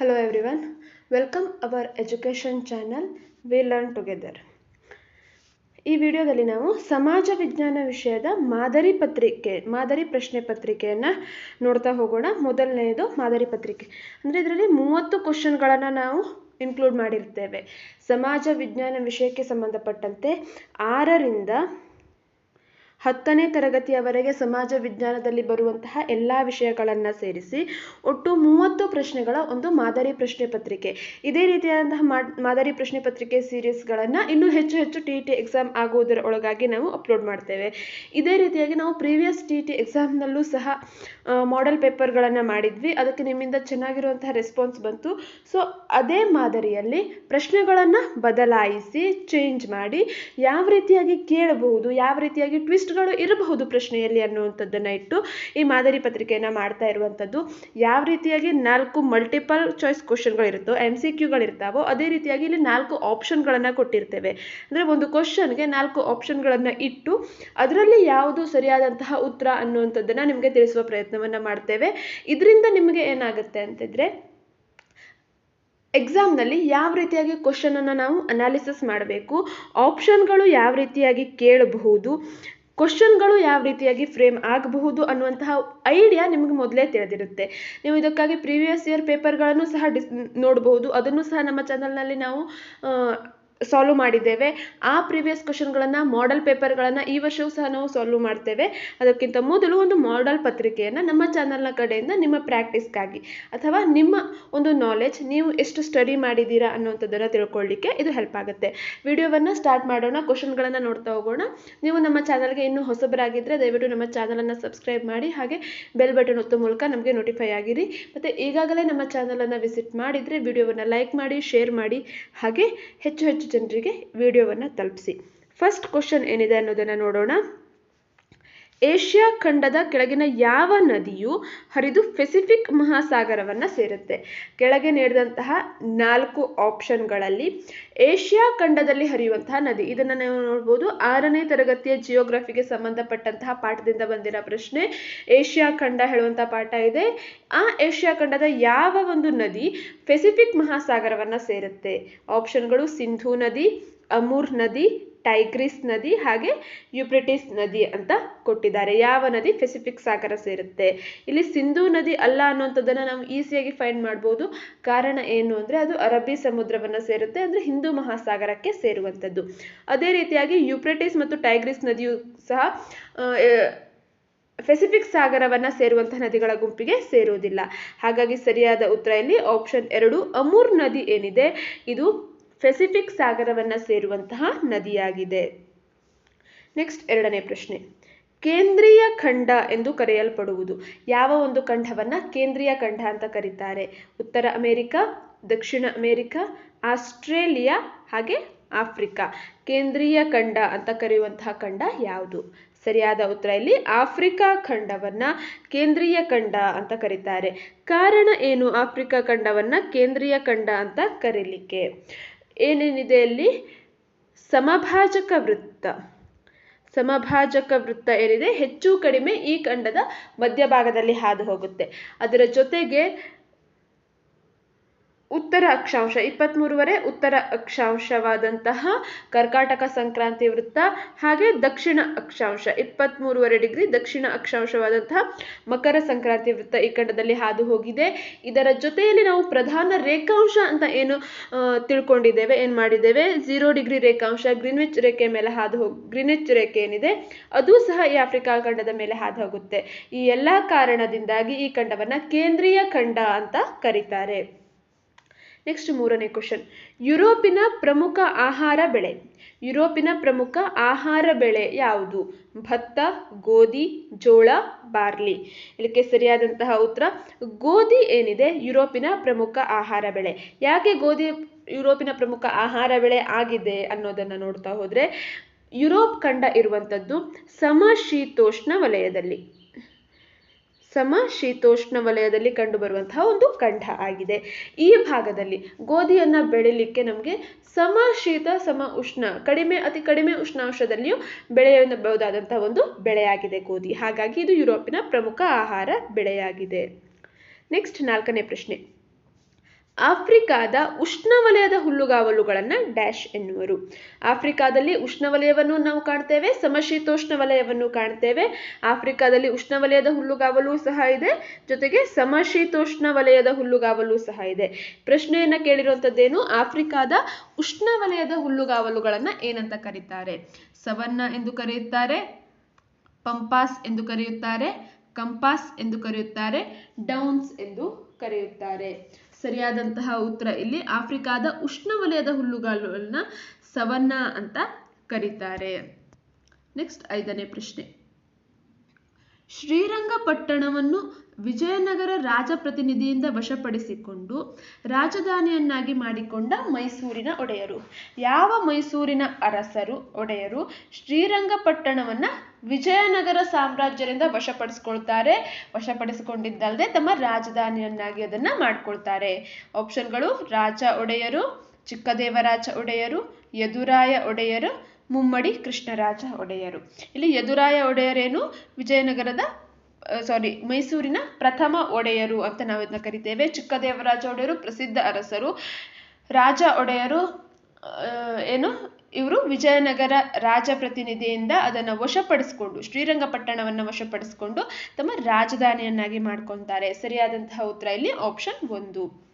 Hello everyone, welcome our education channel We Learn Together. ಈ ವಿಡಿಯೋದಲ್ಲಿ ನಾವು ಸಮಾಜ ವಿಜ್ಞಾನ ವಿಷಯದ ಮಾದರಿ ಪತ್ರಿಕೆ ಮಾದರಿ ಪ್ರಶ್ನೆ ಪತ್ರಿಕೆಯನ್ನು ನೋಡ್ತಾ ಹೋಗೋಣ. ಮೊದಲನೆಯದು ಮಾದರಿ ಪತ್ರಿಕೆ. ಅಂದರೆ ಇದರಲ್ಲಿ ಮೂವತ್ತು ಕ್ವಶನ್ಗಳನ್ನು ನಾವು ಇನ್ಕ್ಲೂಡ್ ಮಾಡಿರ್ತೇವೆ. ಸಮಾಜ ವಿಜ್ಞಾನ ವಿಷಯಕ್ಕೆ ಸಂಬಂಧಪಟ್ಟಂತೆ ಆರರಿಂದ ಹತ್ತನೇ ತರಗತಿಯವರೆಗೆ ಸಮಾಜ ವಿಜ್ಞಾನದಲ್ಲಿ ಬರುವಂತಹ ಎಲ್ಲ ವಿಷಯಗಳನ್ನು ಸೇರಿಸಿ ಒಟ್ಟು ಮೂವತ್ತು ಪ್ರಶ್ನೆಗಳ ಒಂದು ಮಾದರಿ ಪ್ರಶ್ನೆ ಪತ್ರಿಕೆ. ಇದೇ ರೀತಿಯಾದಂತಹ ಮಾದರಿ ಪ್ರಶ್ನೆ ಪತ್ರಿಕೆ ಸೀರೀಸ್ಗಳನ್ನು ಇನ್ನೂ ಹೆಚ್ಚು ಹೆಚ್ಚು ಟಿ ಟಿ ಎಕ್ಸಾಮ್ ಆಗುವುದರ ಒಳಗಾಗಿ ನಾವು ಅಪ್ಲೋಡ್ ಮಾಡ್ತೇವೆ. ಇದೇ ರೀತಿಯಾಗಿ ನಾವು ಪ್ರೀವಿಯಸ್ ಟಿ ಟಿ ಎಕ್ಸಾಮ್ನಲ್ಲೂ ಸಹ ಮಾಡೆಲ್ ಪೇಪರ್ಗಳನ್ನು ಮಾಡಿದ್ವಿ. ಅದಕ್ಕೆ ನಿಮ್ಮಿಂದ ಚೆನ್ನಾಗಿರುವಂತಹ ರೆಸ್ಪಾನ್ಸ್ ಬಂತು. ಸೊ ಅದೇ ಮಾದರಿಯಲ್ಲಿ ಪ್ರಶ್ನೆಗಳನ್ನು ಬದಲಾಯಿಸಿ ಚೇಂಜ್ ಮಾಡಿ, ಯಾವ ರೀತಿಯಾಗಿ ಕೇಳಬಹುದು, ಯಾವ ರೀತಿಯಾಗಿ ಟ್ವಿಸ್ಟ್ಗಳು ಇರಬಹುದು ಪ್ರಶ್ನೆಯಲ್ಲಿ ಅನ್ನುವಂಥದ್ದನ್ನ ಇಟ್ಟು ಈ ಮಾದರಿ ಪತ್ರಿಕೆಯನ್ನು ಮಾಡ್ತಾ ಇರುವಂಥದ್ದು. ಯಾವ ರೀತಿಯಾಗಿ ನಾಲ್ಕು ಮಲ್ಟಿಪಲ್ ಚಾಯ್ಸ್ ಕ್ವಶನ್ಗಳಿರುತ್ತೋ ಎಂ ಸಿ ಕ್ಯೂಗಳಿರ್ತಾವೋ ಅದೇ ರೀತಿಯಾಗಿ ಇಲ್ಲಿ ನಾಲ್ಕು ಆಪ್ಷನ್ಗಳನ್ನು ಕೊಟ್ಟಿರ್ತೇವೆ. ಅಂದರೆ ಒಂದು ಕ್ವಶನ್ಗೆ ನಾಲ್ಕು ಆಪ್ಷನ್ಗಳನ್ನು ಇಟ್ಟು ಅದರಲ್ಲಿ ಯಾವುದು ಸರಿಯಾದಂತಹ ಉತ್ತರ ಅನ್ನುವಂಥದ್ದನ್ನು ನಿಮಗೆ ತಿಳಿಸುವ ಪ್ರಯತ್ನವನ್ನು ಮಾಡ್ತೇವೆ. ಇದರಿಂದ ನಿಮಗೆ ಏನಾಗುತ್ತೆ ಅಂತಿದ್ರೆ ಎಕ್ಸಾಮ್ನಲ್ಲಿ ಯಾವ ರೀತಿಯಾಗಿ ಕ್ವಶನನ್ನು ನಾವು ಅನಾಲಿಸಿಸ್ ಮಾಡಬೇಕು ಆಪ್ಷನ್ಗಳು ಯಾವ ರೀತಿಯಾಗಿ ಕೇಳಬಹುದು ಕ್ವಶನ್ಗಳು ಯಾವ ರೀತಿಯಾಗಿ ಫ್ರೇಮ್ ಆಗಬಹುದು ಅನ್ನುವಂತಹ ಐಡಿಯಾ ನಿಮಗೆ ಮೊದಲೇ ತಿಳಿದಿರುತ್ತೆ. ನೀವು ಇದಕ್ಕಾಗಿ ಪ್ರೀವಿಯಸ್ ಇಯರ್ ಪೇಪರ್ಗಳನ್ನು ಸಹ ಡಿಸ್ ನೋಡಬಹುದು. ಅದನ್ನು ಸಹ ನಮ್ಮ ಚಾನಲ್ನಲ್ಲಿ ನಾವು ಸಾಲ್ವ್ ಮಾಡಿದ್ದೇವೆ. ಆ ಪ್ರಿವಿಯಸ್ ಕ್ವಶನ್ಗಳನ್ನು ಮಾಡೆಲ್ ಪೇಪರ್ಗಳನ್ನು ಈ ವರ್ಷವೂ ಸಹ ನಾವು ಸಾಲ್ವ್ ಮಾಡ್ತೇವೆ. ಅದಕ್ಕಿಂತ ಮೊದಲು ಒಂದು ಮಾಡೆಲ್ ಪತ್ರಿಕೆಯನ್ನು ನಮ್ಮ ಚಾನಲ್ನ ಕಡೆಯಿಂದ ನಿಮ್ಮ ಪ್ರಾಕ್ಟೀಸ್ಗಾಗಿ ಅಥವಾ ನಿಮ್ಮ ಒಂದು ನಾಲೆಜ್ ನೀವು ಎಷ್ಟು ಸ್ಟಡಿ ಮಾಡಿದ್ದೀರಾ ಅನ್ನುವಂಥದ್ದನ್ನು ತಿಳ್ಕೊಳ್ಳಿಕ್ಕೆ ಇದು ಹೆಲ್ಪ್ ಆಗುತ್ತೆ. ವಿಡಿಯೋವನ್ನು ಸ್ಟಾರ್ಟ್ ಮಾಡೋಣ ಕ್ವಶನ್ಗಳನ್ನು ನೋಡ್ತಾ ಹೋಗೋಣ. ನೀವು ನಮ್ಮ ಚಾನಲ್ಗೆ ಇನ್ನೂ ಹೊಸಬರಾಗಿದ್ದರೆ ದಯವಿಟ್ಟು ನಮ್ಮ ಚಾನಲನ್ನು ಸಬ್ಸ್ಕ್ರೈಬ್ ಮಾಡಿ, ಹಾಗೆ ಬೆಲ್ ಬಟನ್ ಒತ್ತೋ ಮೂಲಕ ನಮಗೆ ನೋಟಿಫೈ ಆಗಿರಿ. ಮತ್ತು ಈಗಾಗಲೇ ನಮ್ಮ ಚಾನಲನ್ನು ವಿಸಿಟ್ ಮಾಡಿದರೆ ವಿಡಿಯೋವನ್ನು ಲೈಕ್ ಮಾಡಿ ಶೇರ್ ಮಾಡಿ, ಹಾಗೆ ಹೆಚ್ಚು ಹೆಚ್ಚು ಜನರಿಗೆ ವಿಡಿಯೋವನ್ನು ತಲುಪಿಸಿ. ಫಸ್ಟ್ ಕ್ವಶನ್ ಏನಿದೆ ಅನ್ನೋದನ್ನು ನೋಡೋಣ. ಏಷ್ಯಾ ಖಂಡದ ಕೆಳಗಿನ ಯಾವ ನದಿಯು ಹರಿದು ಪೆಸಿಫಿಕ್ ಮಹಾಸಾಗರವನ್ನು ಸೇರುತ್ತೆ? ಕೆಳಗೆ ನೀಡಿದಂತಹ ನಾಲ್ಕು ಆಪ್ಷನ್ಗಳಲ್ಲಿ ಏಷ್ಯಾ ಖಂಡದಲ್ಲಿ ಹರಿಯುವಂತಹ ನದಿ. ಇದನ್ನು ನಾವು ನೋಡ್ಬೋದು. ಆರನೇ ತರಗತಿಯ ಜಿಯೋಗ್ರಫಿಗೆ ಸಂಬಂಧಪಟ್ಟಂತಹ ಪಾಠದಿಂದ ಬಂದಿರೋ ಪ್ರಶ್ನೆ, ಏಷ್ಯಾ ಖಂಡ ಹೇಳುವಂಥ ಪಾಠ ಇದೆ. ಆ ಏಷ್ಯಾ ಖಂಡದ ಯಾವ ಒಂದು ನದಿ ಪೆಸಿಫಿಕ್ ಮಹಾಸಾಗರವನ್ನು ಸೇರುತ್ತೆ? ಆಪ್ಷನ್ಗಳು ಸಿಂಧೂ ನದಿ, ಅಮೂರ್ ನದಿ ಟೈಗ್ರಿಸ್ ನದಿ ಹಾಗೆ ಯುಪ್ರಿಟಿಸ್ ನದಿ ಅಂತ ಕೊಟ್ಟಿದ್ದಾರೆ. ಯಾವ ನದಿ? ಪೆಸಿಫಿಕ್ ಸಾಗರ ಸೇರುತ್ತೆ. ಇಲ್ಲಿ ಸಿಂಧೂ ನದಿ ಅಲ್ಲ ಅನ್ನುವಂಥದ್ದನ್ನು ನಾವು ಈಸಿಯಾಗಿ ಫೈಂಡ್ ಮಾಡ್ಬೋದು. ಕಾರಣ ಏನು ಅಂದರೆ ಅದು ಅರಬ್ಬಿ ಸಮುದ್ರವನ್ನು ಸೇರುತ್ತೆ ಅಂದರೆ ಹಿಂದೂ ಮಹಾಸಾಗರಕ್ಕೆ ಸೇರುವಂಥದ್ದು. ಅದೇ ರೀತಿಯಾಗಿ ಯುಪ್ರಿಟಿಸ್ ಮತ್ತು ಟೈಗ್ರಿಸ್ ನದಿಯು ಸಹ ಪೆಸಿಫಿಕ್ ಸಾಗರವನ್ನು ಸೇರುವಂತಹ ನದಿಗಳ ಗುಂಪಿಗೆ ಸೇರುವುದಿಲ್ಲ. ಹಾಗಾಗಿ ಸರಿಯಾದ ಉತ್ತರ ಇಲ್ಲಿ ಆಪ್ಷನ್ ಎರಡು ಅಮೂರ್ ನದಿ ಏನಿದೆ? ಇದು ಪೆಸಿಫಿಕ್ ಸಾಗರವನ್ನು ಸೇರುವಂತಹ ನದಿಯಾಗಿದೆ. ನೆಕ್ಸ್ಟ್ ಎರಡನೇ ಪ್ರಶ್ನೆ. ಕೇಂದ್ರೀಯ ಖಂಡ ಎಂದು ಕರೆಯಲ್ಪಡುವುದು. ಯಾವ ಒಂದು ಖಂಡವನ್ನು ಕೇಂದ್ರೀಯ ಖಂಡ ಅಂತ ಕರೀತಾರೆ. ಉತ್ತರ ಅಮೆರಿಕಾ, ದಕ್ಷಿಣ ಅಮೆರಿಕ, ಆಸ್ಟ್ರೇಲಿಯಾ ಹಾಗೆ ಆಫ್ರಿಕಾ. ಕೇಂದ್ರೀಯ ಖಂಡ ಅಂತ ಕರೆಯುವಂತಹ ಖಂಡ ಯಾವುದು? ಸರಿಯಾದ ಉತ್ತರ ಇಲ್ಲಿ ಆಫ್ರಿಕಾ ಖಂಡವನ್ನ ಕೇಂದ್ರೀಯ ಖಂಡ ಅಂತ ಕರೀತಾರೆ. ಕಾರಣ ಏನು ಆಫ್ರಿಕಾ ಖಂಡವನ್ನ ಕೇಂದ್ರೀಯ ಖಂಡ ಅಂತ ಕರೀಲಿಕ್ಕೆ? ಏನೇನಿದೆ ಅಲ್ಲಿ? ಸಮಭಾಜಕ ವೃತ್ತ. ಸಮಭಾಜಕ ವೃತ್ತ ಏನಿದೆ? ಹೆಚ್ಚು ಕಡಿಮೆ ಈ ಖಂಡದ ಮಧ್ಯಭಾಗದಲ್ಲಿ ಹಾದು ಹೋಗುತ್ತೆ. ಅದರ ಜೊತೆಗೆ ಉತ್ತರ ಅಕ್ಷಾಂಶ ಇಪ್ಪತ್ತ್ಮೂರುವರೆ ಉತ್ತರ ಅಕ್ಷಾಂಶವಾದಂತಹ ಕರ್ಕಾಟಕ ಸಂಕ್ರಾಂತಿ ವೃತ್ತ, ಹಾಗೆ ದಕ್ಷಿಣ ಅಕ್ಷಾಂಶ ಇಪ್ಪತ್ತ್ಮೂರುವರೆ ಡಿಗ್ರಿ ದಕ್ಷಿಣ ಅಕ್ಷಾಂಶವಾದಂತಹ ಮಕರ ಸಂಕ್ರಾಂತಿ ವೃತ್ತ ಈ ಖಂಡದಲ್ಲಿ ಹಾದು ಹೋಗಿದೆ. ಇದರ ಜೊತೆಯಲ್ಲಿ ನಾವು ಪ್ರಧಾನ ರೇಖಾಂಶ ಅಂತ ಏನು ತಿಳ್ಕೊಂಡಿದ್ದೇವೆ, ಏನು ಮಾಡಿದ್ದೇವೆ? ಝೀರೋ ಡಿಗ್ರಿ ರೇಖಾಂಶ, ಗ್ರೀನ್ವಿಚ್ ರೇಖೆ ಮೇಲೆ ಹಾದು ಹೋಗಿ, ಗ್ರೀನ್ವಿಚ್ ರೇಖೆ ಏನಿದೆ, ಅದು ಸಹ ಈ ಆಫ್ರಿಕಾ ಖಂಡದ ಮೇಲೆ ಹಾದು ಹೋಗುತ್ತೆ. ಈ ಎಲ್ಲ ಕಾರಣದಿಂದಾಗಿ ಈ ಖಂಡವನ್ನು ಕೇಂದ್ರೀಯ ಖಂಡ ಅಂತ ಕರೀತಾರೆ. ನೆಕ್ಸ್ಟ್ ಮೂರನೇ ಕ್ವಶನ್ ಯುರೋಪಿನ ಪ್ರಮುಖ ಆಹಾರ ಬೆಳೆ. ಯುರೋಪಿನ ಪ್ರಮುಖ ಆಹಾರ ಬೆಳೆ ಯಾವುದು? ಭತ್ತ, ಗೋಧಿ, ಜೋಳ, ಬಾರ್ಲಿ. ಇದಕ್ಕೆ ಸರಿಯಾದಂತಹ ಉತ್ತರ, ಗೋಧಿ ಏನಿದೆ? ಯುರೋಪಿನ ಪ್ರಮುಖ ಆಹಾರ ಬೆಳೆ. ಯಾಕೆ ಗೋಧಿ ಯುರೋಪಿನ ಪ್ರಮುಖ ಆಹಾರ ಬೆಳೆ ಆಗಿದೆ ಅನ್ನೋದನ್ನು ನೋಡ್ತಾ ಹೋದರೆ, ಯುರೋಪ್ ಖಂಡ ಇರುವಂಥದ್ದು ಸಮಶೀತೋಷ್ಣ ವಲಯದಲ್ಲಿ. ಸಮಶೀತೋಷ್ಣ ವಲಯದಲ್ಲಿ ಕಂಡುಬರುವಂತಹ ಒಂದು ಖಂಡ ಆಗಿದೆ. ಈ ಭಾಗದಲ್ಲಿ ಗೋಧಿಯನ್ನು ಬೆಳಿಲಿಕ್ಕೆ ನಮಗೆ ಸಮಶೀತ ಸಮ ಉಷ್ಣ, ಕಡಿಮೆ, ಅತಿ ಕಡಿಮೆ ಉಷ್ಣಾಂಶದಲ್ಲಿಯೂ ಬೆಳೆಯಬಹುದಾದಂತಹ ಒಂದು ಬೆಳೆಯಾಗಿದೆ ಗೋಧಿ. ಹಾಗಾಗಿ ಇದು ಯುರೋಪಿನ ಪ್ರಮುಖ ಆಹಾರ ಬೆಳೆಯಾಗಿದೆ. ನೆಕ್ಸ್ಟ್ ನಾಲ್ಕನೇ ಪ್ರಶ್ನೆ. ಆಫ್ರಿಕಾದ ಉಷ್ಣವಲಯದ ಹುಲ್ಲುಗಾವಲುಗಳನ್ನು ಡ್ಯಾಶ್ ಎನ್ನುವರು. ಆಫ್ರಿಕಾದಲ್ಲಿ ಉಷ್ಣವಲಯವನ್ನು ನಾವು ಕಾಣ್ತೇವೆ ಸಮಶೀತೋಷ್ಣ ವಲಯವನ್ನು ಕಾಣ್ತೇವೆ. ಆಫ್ರಿಕಾದಲ್ಲಿ ಉಷ್ಣವಲಯದ ಹುಲ್ಲುಗಾವಲು ಸಹ ಇದೆ, ಜೊತೆಗೆ ಸಮಶೀತೋಷ್ಣ ವಲಯದ ಹುಲ್ಲುಗಾವಲು ಸಹ ಇದೆ. ಪ್ರಶ್ನೆಯನ್ನ ಕೇಳಿರುವಂಥದ್ದೇನು ಆಫ್ರಿಕಾದ ಉಷ್ಣವಲಯದ ಹುಲ್ಲುಗಾವಲುಗಳನ್ನು ಏನಂತ ಕರೀತಾರೆ? ಸವನ್ನ ಎಂದು ಕರೆಯುತ್ತಾರೆ, ಪಂಪಾಸ್ ಎಂದು ಕರೆಯುತ್ತಾರೆ, ಕಂಪಾಸ್ ಎಂದು ಕರೆಯುತ್ತಾರೆ, ಡೌನ್ಸ್ ಎಂದು ಕರೆಯುತ್ತಾರೆ. ಸರಿಯಾದಂತಹ ಉತ್ತರ ಇಲ್ಲಿ ಆಫ್ರಿಕಾದ ಉಷ್ಣವಲಯದ ಹುಲ್ಲುಗಾಲುಗಳನ್ನ ಸವನ್ನ ಅಂತ ಕರೀತಾರೆ. ನೆಕ್ಸ್ಟ್ ಐದನೇ ಪ್ರಶ್ನೆ. ಶ್ರೀರಂಗಪಟ್ಟಣವನ್ನು ವಿಜಯನಗರ ರಾಜಪ್ರತಿನಿಧಿಯಿಂದ ವಶಪಡಿಸಿಕೊಂಡು ರಾಜಧಾನಿಯನ್ನಾಗಿ ಮಾಡಿಕೊಂಡ ಮೈಸೂರಿನ ಒಡೆಯರು. ಯಾವ ಮೈಸೂರಿನ ಅರಸರು, ಒಡೆಯರು ಶ್ರೀರಂಗಪಟ್ಟಣವನ್ನು ವಿಜಯನಗರ ಸಾಮ್ರಾಜ್ಯದಿಂದ ವಶಪಡಿಸ್ಕೊಳ್ತಾರೆ ವಶಪಡಿಸಿಕೊಂಡಿದ್ದಲ್ಲದೆ ತಮ್ಮ ರಾಜಧಾನಿಯನ್ನಾಗಿ ಅದನ್ನ ಮಾಡ್ಕೊಳ್ತಾರೆ. ಆಪ್ಷನ್ಗಳು ರಾಜ ಒಡೆಯರು, ಚಿಕ್ಕದೇವರಾಜ ಒಡೆಯರು, ಯದುರಾಯ ಒಡೆಯರು ಮುಮ್ಮಡಿ ಕೃಷ್ಣರಾಜ ಒಡೆಯರು. ಇಲ್ಲಿ ಯದುರಾಯ ಒಡೆಯರೇನು? ವಿಜಯನಗರದ ಸಾರಿ ಮೈಸೂರಿನ ಪ್ರಥಮ ಒಡೆಯರು ಅಂತ ನಾವು ಇದನ್ನ ಕರಿತೇವೆ. ಚಿಕ್ಕದೇವರಾಜ ಒಡೆಯರು, ಪ್ರಸಿದ್ಧ ಅರಸರು. ರಾಜ ಒಡೆಯರು ಏನು? ಇವರು ವಿಜಯನಗರ ರಾಜ ಪ್ರತಿನಿಧಿಯಿಂದ ಅದನ್ನು ವಶಪಡಿಸಿಕೊಂಡು, ಶ್ರೀರಂಗಪಟ್ಟಣವನ್ನು ವಶಪಡಿಸಿಕೊಂಡು ತಮ್ಮ ರಾಜಧಾನಿಯನ್ನಾಗಿ ಮಾಡ್ಕೊತಾರೆ. ಸರಿಯಾದಂತಹ ಉತ್ತರ ಇಲ್ಲಿ ಆಪ್ಷನ್ ಒಂದು.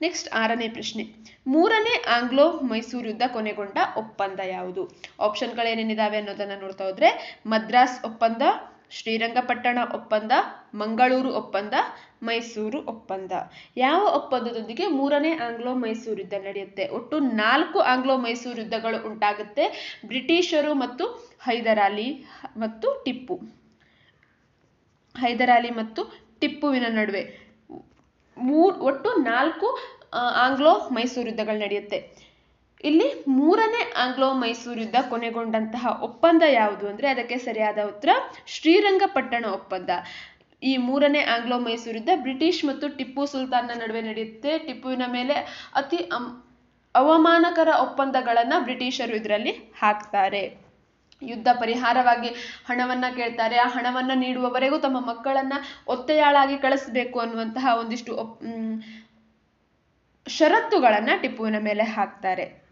ನೆಕ್ಸ್ಟ್ ಆರನೇ ಪ್ರಶ್ನೆ. ಮೂರನೇ ಆಂಗ್ಲೋ ಮೈಸೂರು ಯುದ್ಧ ಕೊನೆಗೊಂಡ ಒಪ್ಪಂದ ಯಾವುದು? ಆಪ್ಷನ್ಗಳೇನೇನಿದಾವೆ ಅನ್ನೋದನ್ನ ನೋಡ್ತಾ ಹೋದ್ರೆ, ಮದ್ರಾಸ್ ಒಪ್ಪಂದ, ಶ್ರೀರಂಗಪಟ್ಟಣ ಒಪ್ಪಂದ, ಮಂಗಳೂರು ಒಪ್ಪಂದ, ಮೈಸೂರು ಒಪ್ಪಂದ. ಯಾವ ಒಪ್ಪಂದದೊಂದಿಗೆ ಮೂರನೇ ಆಂಗ್ಲೋ ಮೈಸೂರು ಯುದ್ಧ ನಡೆಯುತ್ತೆ? ಒಟ್ಟು ನಾಲ್ಕು ಆಂಗ್ಲೋ ಮೈಸೂರು ಯುದ್ಧಗಳು ಉಂಟಾಗುತ್ತೆ. ಬ್ರಿಟಿಷರು ಮತ್ತು ಹೈದರಾಲಿ ಮತ್ತು ಟಿಪ್ಪು. ಹೈದರಾಲಿ ಮತ್ತು ಟಿಪ್ಪುವಿನ ನಡುವೆ. ಮೂರ್, ಒಟ್ಟು ನಾಲ್ಕು ಆಂಗ್ಲೋ ಮೈಸೂರು ಯುದ್ಧಗಳು ನಡೆಯುತ್ತೆ. ಇಲ್ಲಿ ಮೂರನೇ ಆಂಗ್ಲೋ ಮೈಸೂರು ಯುದ್ಧ ಕೊನೆಗೊಂಡಂತಹ ಒಪ್ಪಂದ ಯಾವುದು ಅಂದ್ರೆ ಅದಕ್ಕೆ ಸರಿಯಾದ ಉತ್ತರ ಶ್ರೀರಂಗಪಟ್ಟಣ ಒಪ್ಪಂದ. ಈ ಮೂರನೇ ಆಂಗ್ಲೋ ಮೈಸೂರು ಯುದ್ಧ ಬ್ರಿಟಿಷ್ ಮತ್ತು ಟಿಪ್ಪು ಸುಲ್ತಾನ್ನ ನಡುವೆ ನಡೆಯುತ್ತೆ. ಟಿಪ್ಪುವಿನ ಮೇಲೆ ಅತಿ ಅವಮಾನಕರ ಒಪ್ಪಂದಗಳನ್ನು ಬ್ರಿಟಿಷರು ಇದರಲ್ಲಿ ಹಾಕ್ತಾರೆ. ಯುದ್ಧ ಪರಿಹಾರವಾಗಿ ಹಣವನ್ನ ಕೇಳ್ತಾರೆ. ಆ ಹಣವನ್ನ ನೀಡುವವರೆಗೂ ತಮ್ಮ ಮಕ್ಕಳನ್ನ ಒತ್ತೆಯಾಳಾಗಿ ಕಳಿಸ್ಬೇಕು ಅನ್ನುವಂತಹ ಒಂದಿಷ್ಟು ಷರತ್ತುಗಳನ್ನ ಟಿಪ್ಪುವಿನ ಮೇಲೆ ಹಾಕ್ತಾರೆ.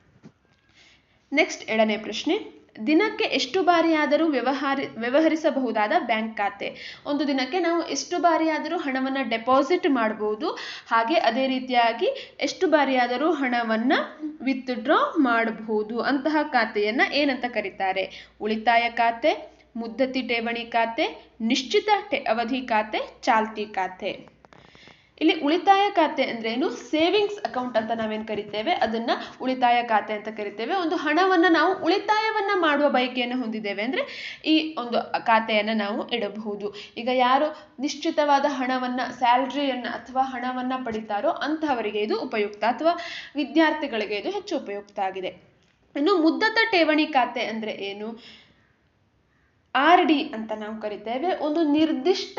ನೆಕ್ಸ್ಟ್ ಏಳನೇ ಪ್ರಶ್ನೆ. ದಿನಕ್ಕೆ ಎಷ್ಟು ಬಾರಿಯಾದರೂ ವ್ಯವಹಾರಿ, ವ್ಯವಹರಿಸಬಹುದಾದ ಬ್ಯಾಂಕ್ ಖಾತೆ. ಒಂದು ದಿನಕ್ಕೆ ನಾವು ಎಷ್ಟು ಬಾರಿಯಾದರೂ ಹಣವನ್ನು ಡೆಪಾಸಿಟ್ ಮಾಡಬಹುದು ಹಾಗೆ ಅದೇ ರೀತಿಯಾಗಿ ಎಷ್ಟು ಬಾರಿಯಾದರೂ ಹಣವನ್ನು ವಿತ್ಡ್ರಾ ಮಾಡಬಹುದು ಅಂತಹ ಖಾತೆಯನ್ನು ಏನಂತ ಕರೀತಾರೆ? ಉಳಿತಾಯ ಖಾತೆ, ಮುದ್ದತಿ ಠೇವಣಿ ಖಾತೆ, ನಿಶ್ಚಿತ ಅವಧಿ ಖಾತೆ, ಚಾಲ್ತಿ ಖಾತೆ. ಇಲ್ಲಿ ಉಳಿತಾಯ ಖಾತೆ ಅಂದ್ರೆ ಏನು? ಸೇವಿಂಗ್ಸ್ ಅಕೌಂಟ್ ಅಂತ ನಾವೇನು ಕರಿತೇವೆ? ಅದನ್ನ ಉಳಿತಾಯ ಖಾತೆ ಅಂತ ಕರಿತೇವೆ. ಒಂದು ಹಣವನ್ನ ನಾವು ಉಳಿತಾಯವನ್ನ ಮಾಡುವ ಬಯಕೆಯನ್ನು ಹೊಂದಿದ್ದೇವೆ ಅಂದ್ರೆ ಈ ಒಂದು ಖಾತೆಯನ್ನ ನಾವು ಇಡಬಹುದು. ಈಗ ಯಾರು ನಿಶ್ಚಿತವಾದ ಹಣವನ್ನ ಸ್ಯಾಲ್ರಿಯನ್ನ ಅಥವಾ ಹಣವನ್ನ ಪಡಿತಾರೋ ಅಂತಹವರಿಗೆ ಇದು ಉಪಯುಕ್ತ ಅಥವಾ ವಿದ್ಯಾರ್ಥಿಗಳಿಗೆ ಇದು ಹೆಚ್ಚು ಉಪಯುಕ್ತ ಆಗಿದೆ. ಇನ್ನು ಮುದ್ದತ ಠೇವಣಿ ಖಾತೆ ಅಂದ್ರೆ ಏನು? ಆರ್ ಡಿ ಅಂತ ನಾವು ಕರಿತೇವೆ. ಒಂದು ನಿರ್ದಿಷ್ಟ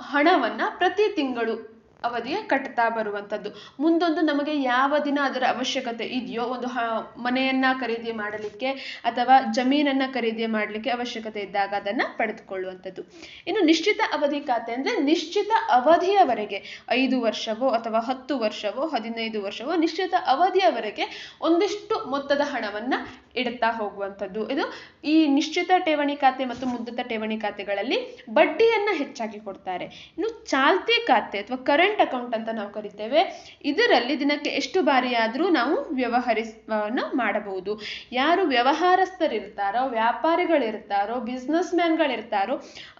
ಹಣವನ್ನ ಪ್ರತಿ ತಿಂಗಳು ಅವಧಿಗೆ ಕಟ್ತಾ ಬರುವಂಥದ್ದು. ಮುಂದೊಂದು ನಮಗೆ ಯಾವ ದಿನ ಅದರ ಅವಶ್ಯಕತೆ ಇದೆಯೋ ಒಂದು ಹ, ಮನೆಯನ್ನ ಖರೀದಿ ಮಾಡಲಿಕ್ಕೆ ಅಥವಾ ಜಮೀನನ್ನ ಖರೀದಿ ಮಾಡಲಿಕ್ಕೆ ಅವಶ್ಯಕತೆ ಇದ್ದಾಗ ಅದನ್ನ ಪಡೆದುಕೊಳ್ಳುವಂಥದ್ದು. ಇನ್ನು ನಿಶ್ಚಿತ ಅವಧಿ ಖಾತೆ ಅಂದ್ರೆ ನಿಶ್ಚಿತ ಅವಧಿಯವರೆಗೆ ಐದು ವರ್ಷವೋ ಅಥವಾ ಹತ್ತು ವರ್ಷವೋ, ಹದಿನೈದು ವರ್ಷವೋ ನಿಶ್ಚಿತ ಅವಧಿಯವರೆಗೆ ಒಂದಿಷ್ಟು ಮೊತ್ತದ ಹಣವನ್ನ ಇಡುತ್ತಾ ಹೋಗುವಂಥದ್ದು. ಇದು ಈ ನಿಶ್ಚಿತ ಠೇವಣಿ ಖಾತೆ ಮತ್ತು ಮುದ್ದತ ಠೇವಣಿ ಖಾತೆಗಳಲ್ಲಿ ಬಡ್ಡಿಯನ್ನು ಹೆಚ್ಚಾಗಿ ಕೊಡ್ತಾರೆ. ಇನ್ನು ಚಾಲ್ತಿ ಖಾತೆ ಅಥವಾ ಕರೆಂಟ್ ಅಕೌಂಟ್ ಅಂತ ನಾವು ಕರಿತೇವೆ, ಇದರಲ್ಲಿ ದಿನಕ್ಕೆ ಎಷ್ಟು ಬಾರಿಯಾದರೂ ನಾವು ವ್ಯವಹರಿಸನ್ನ ಮಾಡಬಹುದು. ಯಾರು ವ್ಯವಹಾರಸ್ಥರಿರ್ತಾರೋ, ವ್ಯಾಪಾರಿಗಳಿರ್ತಾರೋ ಬಿಸ್ನೆಸ್ ಮ್ಯಾನ್ಗಳಿರ್ತಾರೋ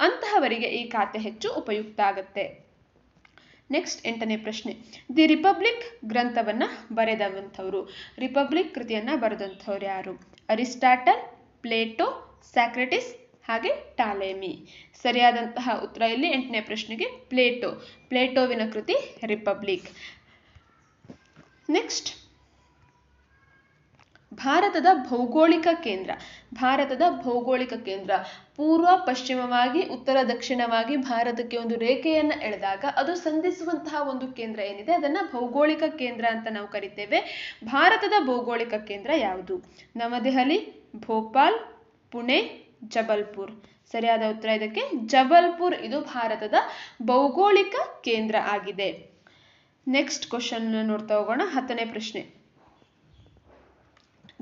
ಅಂತಹವರಿಗೆ ಈ ಖಾತೆ ಹೆಚ್ಚು ಉಪಯುಕ್ತ ಆಗುತ್ತೆ. ನೆಕ್ಸ್ಟ್ ಎಂಟನೇ ಪ್ರಶ್ನೆ. ದಿ ರಿಪಬ್ಲಿಕ್ ಗ್ರಂಥವನ್ನ ಬರೆದವಂಥವ್ರು ರಿಪಬ್ಲಿಕ್ ಕೃತಿಯನ್ನ ಬರೆದಂಥವ್ರು ಯಾರು? ಅರಿಸ್ಟಾಟಲ್, ಪ್ಲೇಟೋ ಸ್ಯಾಕ್ರೆಟಿಸ್ ಹಾಗೆ ಟಾಲೆಮಿ. ಸರಿಯಾದಂತಹ ಉತ್ತರ ಇಲ್ಲಿ ಎಂಟನೇ ಪ್ರಶ್ನೆಗೆ ಪ್ಲೇಟೋ. ಪ್ಲೇಟೋವಿನ ಕೃತಿ ರಿಪಬ್ಲಿಕ್. ನೆಕ್ಸ್ಟ್ ಭಾರತದ ಭೌಗೋಳಿಕ ಕೇಂದ್ರ. ಭಾರತದ ಭೌಗೋಳಿಕ ಕೇಂದ್ರ. ಪೂರ್ವ ಪಶ್ಚಿಮವಾಗಿ, ಉತ್ತರ ದಕ್ಷಿಣವಾಗಿ ಭಾರತಕ್ಕೆ ಒಂದು ರೇಖೆಯನ್ನು ಎಳೆದಾಗ ಅದು ಸಂಧಿಸುವಂತಹ ಒಂದು ಕೇಂದ್ರ ಏನಿದೆ, ಅದನ್ನ ಭೌಗೋಳಿಕ ಕೇಂದ್ರ ಅಂತ ನಾವು ಕರಿತೇವೆ. ಭಾರತದ ಭೌಗೋಳಿಕ ಕೇಂದ್ರ ಯಾವುದು? ನವದೆಹಲಿ ಭೋಪಾಲ್, ಪುಣೆ, ಜಬಲ್ಪುರ್. ಸರಿಯಾದ ಉತ್ತರ ಇದಕ್ಕೆ? ಜಬಲ್ಪುರ್ ಇದು ಭಾರತದ ಭೌಗೋಳಿಕ ಕೇಂದ್ರ ಆಗಿದೆ. ನೆಕ್ಸ್ಟ್ ಕ್ವಶನ್ ನೋಡ್ತಾ ಹೋಗೋಣ. ಹತ್ತನೇ ಪ್ರಶ್ನೆ.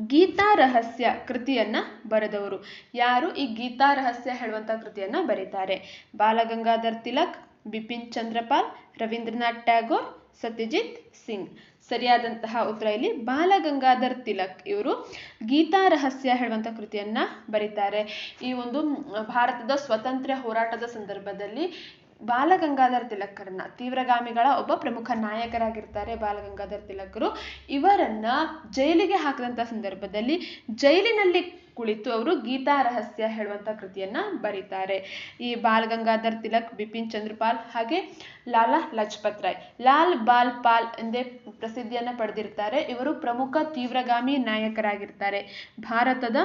ಗೀತಾ ರಹಸ್ಯ ಕೃತಿಯನ್ನ ಬರೆದವರು. ಯಾರು ಈ ಗೀತಾ ರಹಸ್ಯ ಹೇಳುವಂತ ಕೃತಿಯನ್ನ ಬರೀತಾರೆ? ಬಾಲಗಂಗಾಧರ್ ತಿಲಕ್, ಬಿಪಿನ್ ಚಂದ್ರಪಾಲ್, ರವೀಂದ್ರನಾಥ್ ಟ್ಯಾಗೋರ್, ಸತ್ಯಜಿತ್ ಸಿಂಗ್. ಸರಿಯಾದಂತಹ ಉತ್ತರ ಇಲ್ಲಿ ಬಾಲಗಂಗಾಧರ್ ತಿಲಕ್ ಇವರು ಗೀತಾ ರಹಸ್ಯ ಹೇಳುವಂತ ಕೃತಿಯನ್ನ ಬರೀತಾರೆ. ಈ ಒಂದು ಭಾರತದ ಸ್ವತಂತ್ರ ಹೋರಾಟದ ಸಂದರ್ಭದಲ್ಲಿ ಬಾಲಗಂಗಾಧರ್ ತಿಲಕರನ್ನ ತೀವ್ರಗಾಮಿಗಳ ಒಬ್ಬ ಪ್ರಮುಖ ನಾಯಕರಾಗಿರ್ತಾರೆ ಬಾಲಗಂಗಾಧರ್ ತಿಲಕರು. ಇವರನ್ನ ಜೈಲಿಗೆ ಹಾಕಿದಂತ ಸಂದರ್ಭದಲ್ಲಿ ಜೈಲಿನಲ್ಲಿ ಕುಳಿತು ಅವರು ಗೀತಾ ರಹಸ್ಯ ಹೇಳುವಂತ ಕೃತಿಯನ್ನ ಬರೀತಾರೆ. ಈ ಬಾಲ್ ಗಂಗಾಧರ್ ತಿಲಕ್, ಬಿಪಿನ್ ಚಂದ್ರಪಾಲ್ ಹಾಗೆ ಲಾಲಾ ಲಜಪತ್ ರಾಯ್. ಲಾಲ್ ಬಾಲ್ ಪಾಲ್ ಎಂದೇ ಪ್ರಸಿದ್ಧಿಯನ್ನ ಪಡೆದಿರ್ತಾರೆ. ಇವರು ಪ್ರಮುಖ ತೀವ್ರಗಾಮಿ ನಾಯಕರಾಗಿರ್ತಾರೆ. ಭಾರತದ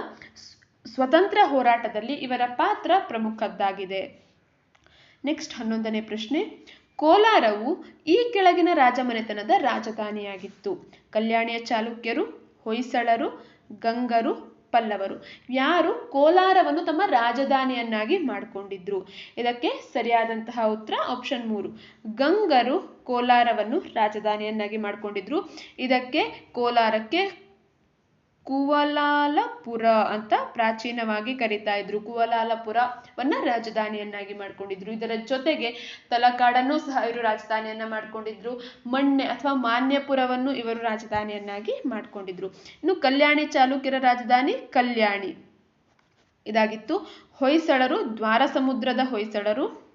ಸ್ವತಂತ್ರ ಹೋರಾಟದಲ್ಲಿ ಇವರ ಪಾತ್ರ ಪ್ರಮುಖದ್ದಾಗಿದೆ. ನೆಕ್ಸ್ಟ್ ಹನ್ನೊಂದನೇ ಪ್ರಶ್ನೆ. ಕೋಲಾರವು ಈ ಕೆಳಗಿನ ರಾಜಮನೆತನದ ರಾಜಧಾನಿಯಾಗಿತ್ತು. ಕಲ್ಯಾಣಿಯ ಚಾಲುಕ್ಯರು, ಹೊಯ್ಸಳರು, ಗಂಗರು, ಪಲ್ಲವರು. ಯಾರು ಕೋಲಾರವನ್ನು ತಮ್ಮ ರಾಜಧಾನಿಯನ್ನಾಗಿ ಮಾಡಿಕೊಂಡಿದ್ರು? ಇದಕ್ಕೆ ಸರಿಯಾದಂತಹ ಉತ್ತರ ಆಪ್ಷನ್ ಮೂರು. ಗಂಗರು ಕೋಲಾರವನ್ನು ರಾಜಧಾನಿಯನ್ನಾಗಿ ಮಾಡಿಕೊಂಡಿದ್ರು. ಇದಕ್ಕೆ ಕೋಲಾರಕ್ಕೆ ಕುವಲಾಲಪುರ ಅಂತ ಪ್ರಾಚೀನವಾಗಿ ಕರಿತಾ ಇದ್ರು. ಕುವಲಾಲಪುರವನ್ನ ರಾಜಧಾನಿಯನ್ನಾಗಿ ಮಾಡ್ಕೊಂಡಿದ್ರು. ಇದರ ಜೊತೆಗೆ ತಲಕಾಡನ್ನು ಸಹ ಇವರು ರಾಜಧಾನಿಯನ್ನ ಮಾಡ್ಕೊಂಡಿದ್ರು. ಮಣ್ಣೆ ಅಥವಾ ಮಾನ್ಯಪುರವನ್ನು ಇವರು ರಾಜಧಾನಿಯನ್ನಾಗಿ ಮಾಡ್ಕೊಂಡಿದ್ರು. ಇನ್ನು ಕಲ್ಯಾಣಿ ಚಾಲುಕ್ಯರ ರಾಜಧಾನಿ ಕಲ್ಯಾಣಿ. ಇದಾಗಿತ್ತು. ಹೊಯ್ಸಳರು ದ್ವಾರ ಸಮುದ್ರದ ಹೊಯ್ಸಳರು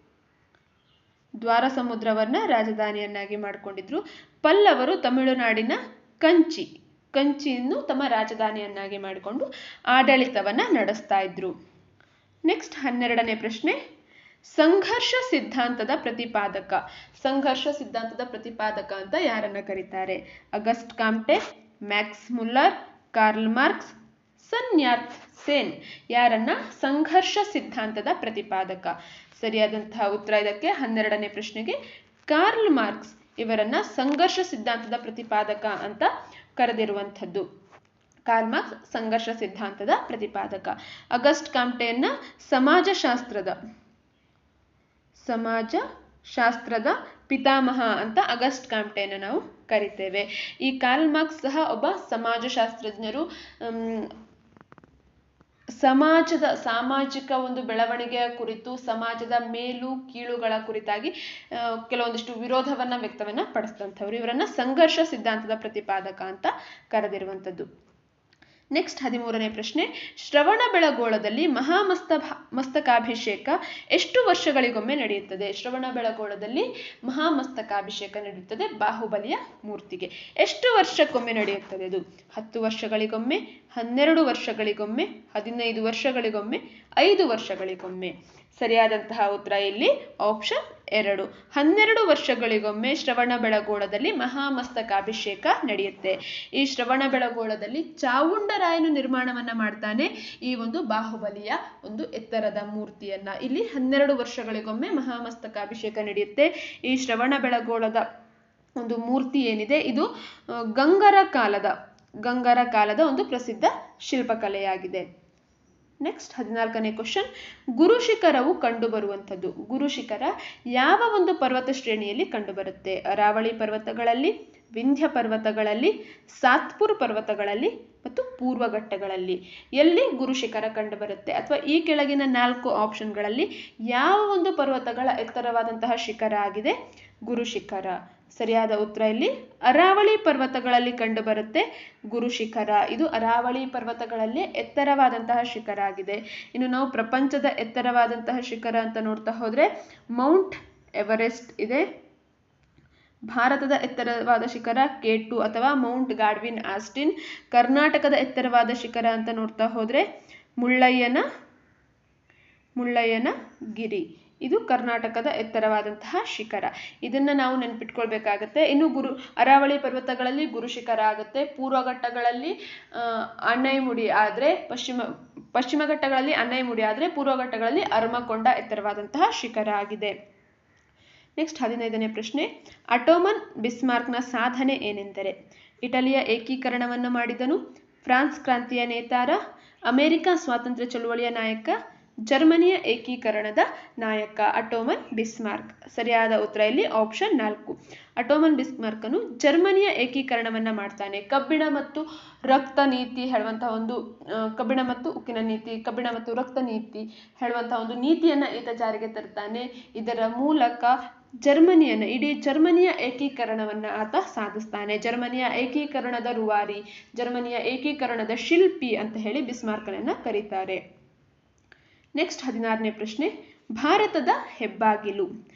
ದ್ವಾರ ಸಮುದ್ರವನ್ನ ರಾಜಧಾನಿಯನ್ನಾಗಿ ಮಾಡ್ಕೊಂಡಿದ್ರು. ಪಲ್ಲವರು ತಮಿಳುನಾಡಿನ ಕಂಚಿ. ಕಂಚಿಯನ್ನು ತಮ್ಮ ರಾಜಧಾನಿಯನ್ನಾಗಿ ಮಾಡಿಕೊಂಡು ಆಡಳಿತವನ್ನ ನಡೆಸ್ತಾ ಇದ್ರು. ನೆಕ್ಸ್ಟ್ ಹನ್ನೆರಡನೇ ಪ್ರಶ್ನೆ. ಸಂಘರ್ಷ ಸಿದ್ಧಾಂತದ ಪ್ರತಿಪಾದಕ. ಸಂಘರ್ಷ ಸಿದ್ಧಾಂತದ ಪ್ರತಿಪಾದಕ ಅಂತ ಯಾರನ್ನ ಕರೀತಾರೆ? August Comte Max Muller, Karl Marx Sun Yat Sen. ಯಾರನ್ನ? ಸಂಘರ್ಷ ಸಿದ್ಧಾಂತದ ಪ್ರತಿಪಾದಕ. ಸರಿಯಾದಂತಹ ಉತ್ತರ ಇದಕ್ಕೆ. ಹನ್ನೆರಡನೇ ಪ್ರಶ್ನೆಗೆ. ಕಾರ್ಲ್ ಮಾರ್ಕ್ಸ್ ಇವರನ್ನ ಸಂಘರ್ಷ ಸಿದ್ಧಾಂತದ ಪ್ರತಿಪಾದಕ ಅಂತ ಕರೆದಿರುವಂಥದ್ದು. ಮಾರ್ಕ್ಸ್ ಸಂಘರ್ಷ ಸಿದ್ಧಾಂತದ ಪ್ರತಿಪಾದಕ. ಅಗಸ್ಟ್ ಕಾಮ್ಟೆಯನ್ನ ಸಮಾಜಶಾಸ್ತ್ರದ ಸಮಾಜ ಶಾಸ್ತ್ರದ ಪಿತಾಮಹ ಅಂತ ಅಗಸ್ಟ್ ಕಾಮ್ಟೆಯನ್ನು ನಾವು ಕರಿತೇವೆ. ಈ ಕಾರ್ಲ್ ಮಾರ್ಕ್ಸ್ ಸಹ ಒಬ್ಬ ಸಮಾಜಶಾಸ್ತ್ರಜ್ಞರು ಸಮಾಜದ ಸಾಮಾಜಿಕ ಒಂದು ಬೆಳವಣಿಗೆಯ ಕುರಿತು, ಸಮಾಜದ ಮೇಲು ಕೀಳುಗಳ ಕುರಿತಾಗಿ ಕೆಲವೊಂದಿಷ್ಟು ವಿರೋಧವನ್ನ ವ್ಯಕ್ತವನ್ನ ಪಡಿಸಿದಂಥವ್ರು. ಇವರನ್ನ ಸಂಘರ್ಷ ಸಿದ್ಧಾಂತದ ಪ್ರತಿಪಾದಕ ಅಂತ ಕರೆದಿರುವಂಥದ್ದು. ನೆಕ್ಸ್ಟ್ ಹದಿಮೂರನೇ ಪ್ರಶ್ನೆ, ಶ್ರವಣ ಬೆಳಗೋಳದಲ್ಲಿ ಮಹಾಮಸ್ತ ಮಸ್ತಕಾಭಿಷೇಕ ಎಷ್ಟು ವರ್ಷಗಳಿಗೊಮ್ಮೆ ನಡೆಯುತ್ತದೆ? ಶ್ರವಣ ಬೆಳಗೋಳದಲ್ಲಿ ಮಹಾಮಸ್ತಕಾಭಿಷೇಕ ನಡೆಯುತ್ತದೆ ಬಾಹುಬಲಿಯ ಮೂರ್ತಿಗೆ. ಎಷ್ಟು ವರ್ಷಕ್ಕೊಮ್ಮೆ ನಡೆಯುತ್ತದೆ ಅದು? ಹತ್ತು ವರ್ಷಗಳಿಗೊಮ್ಮೆ, ಹನ್ನೆರಡು ವರ್ಷಗಳಿಗೊಮ್ಮೆ, ಹದಿನೈದು ವರ್ಷಗಳಿಗೊಮ್ಮೆ, ಐದು ವರ್ಷಗಳಿಗೊಮ್ಮೆ. ಸರಿಯಾದಂತಹ ಉತ್ತರ ಇಲ್ಲಿ ಆಪ್ಷನ್ ಎರಡು. ಹನ್ನೆರಡು ವರ್ಷಗಳಿಗೊಮ್ಮೆ ಶ್ರವಣ ಬೆಳಗೋಳದಲ್ಲಿ ಮಹಾಮಸ್ತಕಾಭಿಷೇಕ ನಡೆಯುತ್ತೆ. ಈ ಶ್ರವಣ ಬೆಳಗೋಳದಲ್ಲಿ ಚಾವುಂಡರಾಯನು ನಿರ್ಮಾಣವನ್ನ ಮಾಡ್ತಾನೆ. ಈ ಒಂದು ಬಾಹುಬಲಿಯ ಒಂದು ಎತ್ತರದ ಮೂರ್ತಿಯನ್ನ. ಇಲ್ಲಿ ಹನ್ನೆರಡು ವರ್ಷಗಳಿಗೊಮ್ಮೆ ಮಹಾಮಸ್ತಕಾಭಿಷೇಕ ನಡೆಯುತ್ತೆ. ಈ ಶ್ರವಣ ಬೆಳಗೋಳದ ಒಂದು ಮೂರ್ತಿ ಏನಿದೆ? ಇದು ಗಂಗರ ಕಾಲದ ಗಂಗರ ಕಾಲದ ಒಂದು ಪ್ರಸಿದ್ಧ ಶಿಲ್ಪಕಲೆಯಾಗಿದೆ. ನೆಕ್ಸ್ಟ್ ಹದಿನಾಲ್ಕನೇ ಕ್ವಶನ್ ಗುರು ಶಿಖರವು ಕಂಡುಬರುವಂಥದ್ದು ಗುರು ಶಿಖರ ಯಾವ ಒಂದು ಪರ್ವತ ಶ್ರೇಣಿಯಲ್ಲಿ ಕಂಡುಬರುತ್ತೆ ಅರಾವಳಿ ಪರ್ವತಗಳಲ್ಲಿ, ವಿಂಧ್ಯ ಪರ್ವತಗಳಲ್ಲಿ, ಸಾತ್ಪುರ್ ಪರ್ವತಗಳಲ್ಲಿ ಮತ್ತು ಪೂರ್ವ ಘಟ್ಟಗಳಲ್ಲಿ. ಎಲ್ಲಿ ಗುರು ಶಿಖರ ಕಂಡುಬರುತ್ತೆ ಅಥವಾ ಈ ಕೆಳಗಿನ ನಾಲ್ಕು ಆಪ್ಷನ್ಗಳಲ್ಲಿ ಯಾವ ಒಂದು ಪರ್ವತಗಳ ಎತ್ತರವಾದಂತಹ ಶಿಖರ ಆಗಿದೆ? ಗುರು ಶಿಖರ. ಸರಿಯಾದ ಉತ್ತರ ಇಲ್ಲಿ, ಅರಾವಳಿ ಪರ್ವತಗಳಲ್ಲಿ ಕಂಡುಬರುತ್ತೆ ಗುರು ಶಿಖರ. ಇದು ಅರಾವಳಿ ಪರ್ವತಗಳಲ್ಲಿ ಎತ್ತರವಾದಂತಹ ಶಿಖರ ಆಗಿದೆ. ಇನ್ನು ನಾವು ಪ್ರಪಂಚದ ಎತ್ತರವಾದಂತಹ ಶಿಖರ ಅಂತ ನೋಡ್ತಾ ಹೋದರೆ ಮೌಂಟ್ ಎವರೆಸ್ಟ್ ಇದೆ. ಭಾರತದ ಎತ್ತರವಾದ ಶಿಖರ ಕೆ ಟು ಅಥವಾ ಮೌಂಟ್ ಗಾಡ್ವಿನ್ ಆಸ್ಟಿನ್. ಕರ್ನಾಟಕದ ಎತ್ತರವಾದ ಶಿಖರ ಅಂತ ನೋಡ್ತಾ ಹೋದರೆ ಮುಳ್ಳಯ್ಯನ ಮುಳ್ಳಯ್ಯನ ಗಿರಿ. ಇದು ಕರ್ನಾಟಕದ ಎತ್ತರವಾದಂತಹ ಶಿಖರ. ಇದನ್ನ ನಾವು ನೆನ್ಪಿಟ್ಕೊಳ್ಬೇಕಾಗತ್ತೆ. ಇನ್ನು ಗುರು, ಅರಾವಳಿ ಪರ್ವತಗಳಲ್ಲಿ ಗುರು ಶಿಖರ ಆಗುತ್ತೆ. ಪೂರ್ವ ಘಟ್ಟಗಳಲ್ಲಿ ಅಣ್ಣೈಮುಡಿ ಆದ್ರೆ ಪಶ್ಚಿಮ ಪಶ್ಚಿಮ ಘಟ್ಟಗಳಲ್ಲಿ ಅಣ್ಣೈಮುಡಿ ಆದ್ರೆ ಪೂರ್ವ ಘಟ್ಟಗಳಲ್ಲಿ ಅರ್ಮಕೊಂಡ ಎತ್ತರವಾದಂತಹ ಶಿಖರ ಆಗಿದೆ. ನೆಕ್ಸ್ಟ್ ಹದಿನೈದನೇ ಪ್ರಶ್ನೆ. ಅಟೋಮನ್ ಬಿಸ್ಮಾರ್ಕ್ನ ಸಾಧನೆ ಏನೆಂದರೆ? ಇಟಲಿಯ ಏಕೀಕರಣವನ್ನು ಮಾಡಿದನು. ಫ್ರಾನ್ಸ್ ಕ್ರಾಂತಿಯ ನೇತಾರ, ಅಮೆರಿಕ ಸ್ವಾತಂತ್ರ್ಯ ಚಳುವಳಿಯ ನಾಯಕ ಜರ್ಮನಿಯ ಏಕೀಕರಣದ ನಾಯಕ ಅಟೋಮನ್ ಬಿಸ್ಮಾರ್ಕ್. ಸರಿಯಾದ ಉತ್ತರ ಇಲ್ಲಿ ಆಪ್ಷನ್ ನಾಲ್ಕು. ಅಟೋಮನ್ ಬಿಸ್ಮಾರ್ಕನು ಜರ್ಮನಿಯ ಏಕೀಕರಣವನ್ನ ಮಾಡ್ತಾನೆ. ಕಬ್ಬಿಣ ಮತ್ತು ರಕ್ತ ನೀತಿ ಹೇಳುವಂತಹ ಒಂದು ಕಬ್ಬಿಣ ಮತ್ತು ಉಕ್ಕಿನ ನೀತಿ, ಕಬ್ಬಿಣ ಮತ್ತು ರಕ್ತ ನೀತಿ ಹೇಳುವಂತಹ ಒಂದು ನೀತಿಯನ್ನ ಈತ ಜಾರಿಗೆ ತರ್ತಾನೆ. ಇದರ ಮೂಲಕ ಜರ್ಮನಿಯನ್ನ, ಇಡೀ ಜರ್ಮನಿಯ ಏಕೀಕರಣವನ್ನ ಆತ ಸಾಧಿಸ್ತಾನೆ. ಜರ್ಮನಿಯ ಏಕೀಕರಣದ ರುವಾರಿ, ಜರ್ಮನಿಯ ಏಕೀಕರಣದ ಶಿಲ್ಪಿ ಅಂತ ಹೇಳಿ ಬಿಸ್ಮಾರ್ಕನನ್ನ ಕರೀತಾರೆ. ನೆಕ್ಸ್ಟ್ ಹದಿನಾರನೇ ಪ್ರಶ್ನೆ, ಭಾರತದ ಹೆಬ್ಬಾಗಿಲು,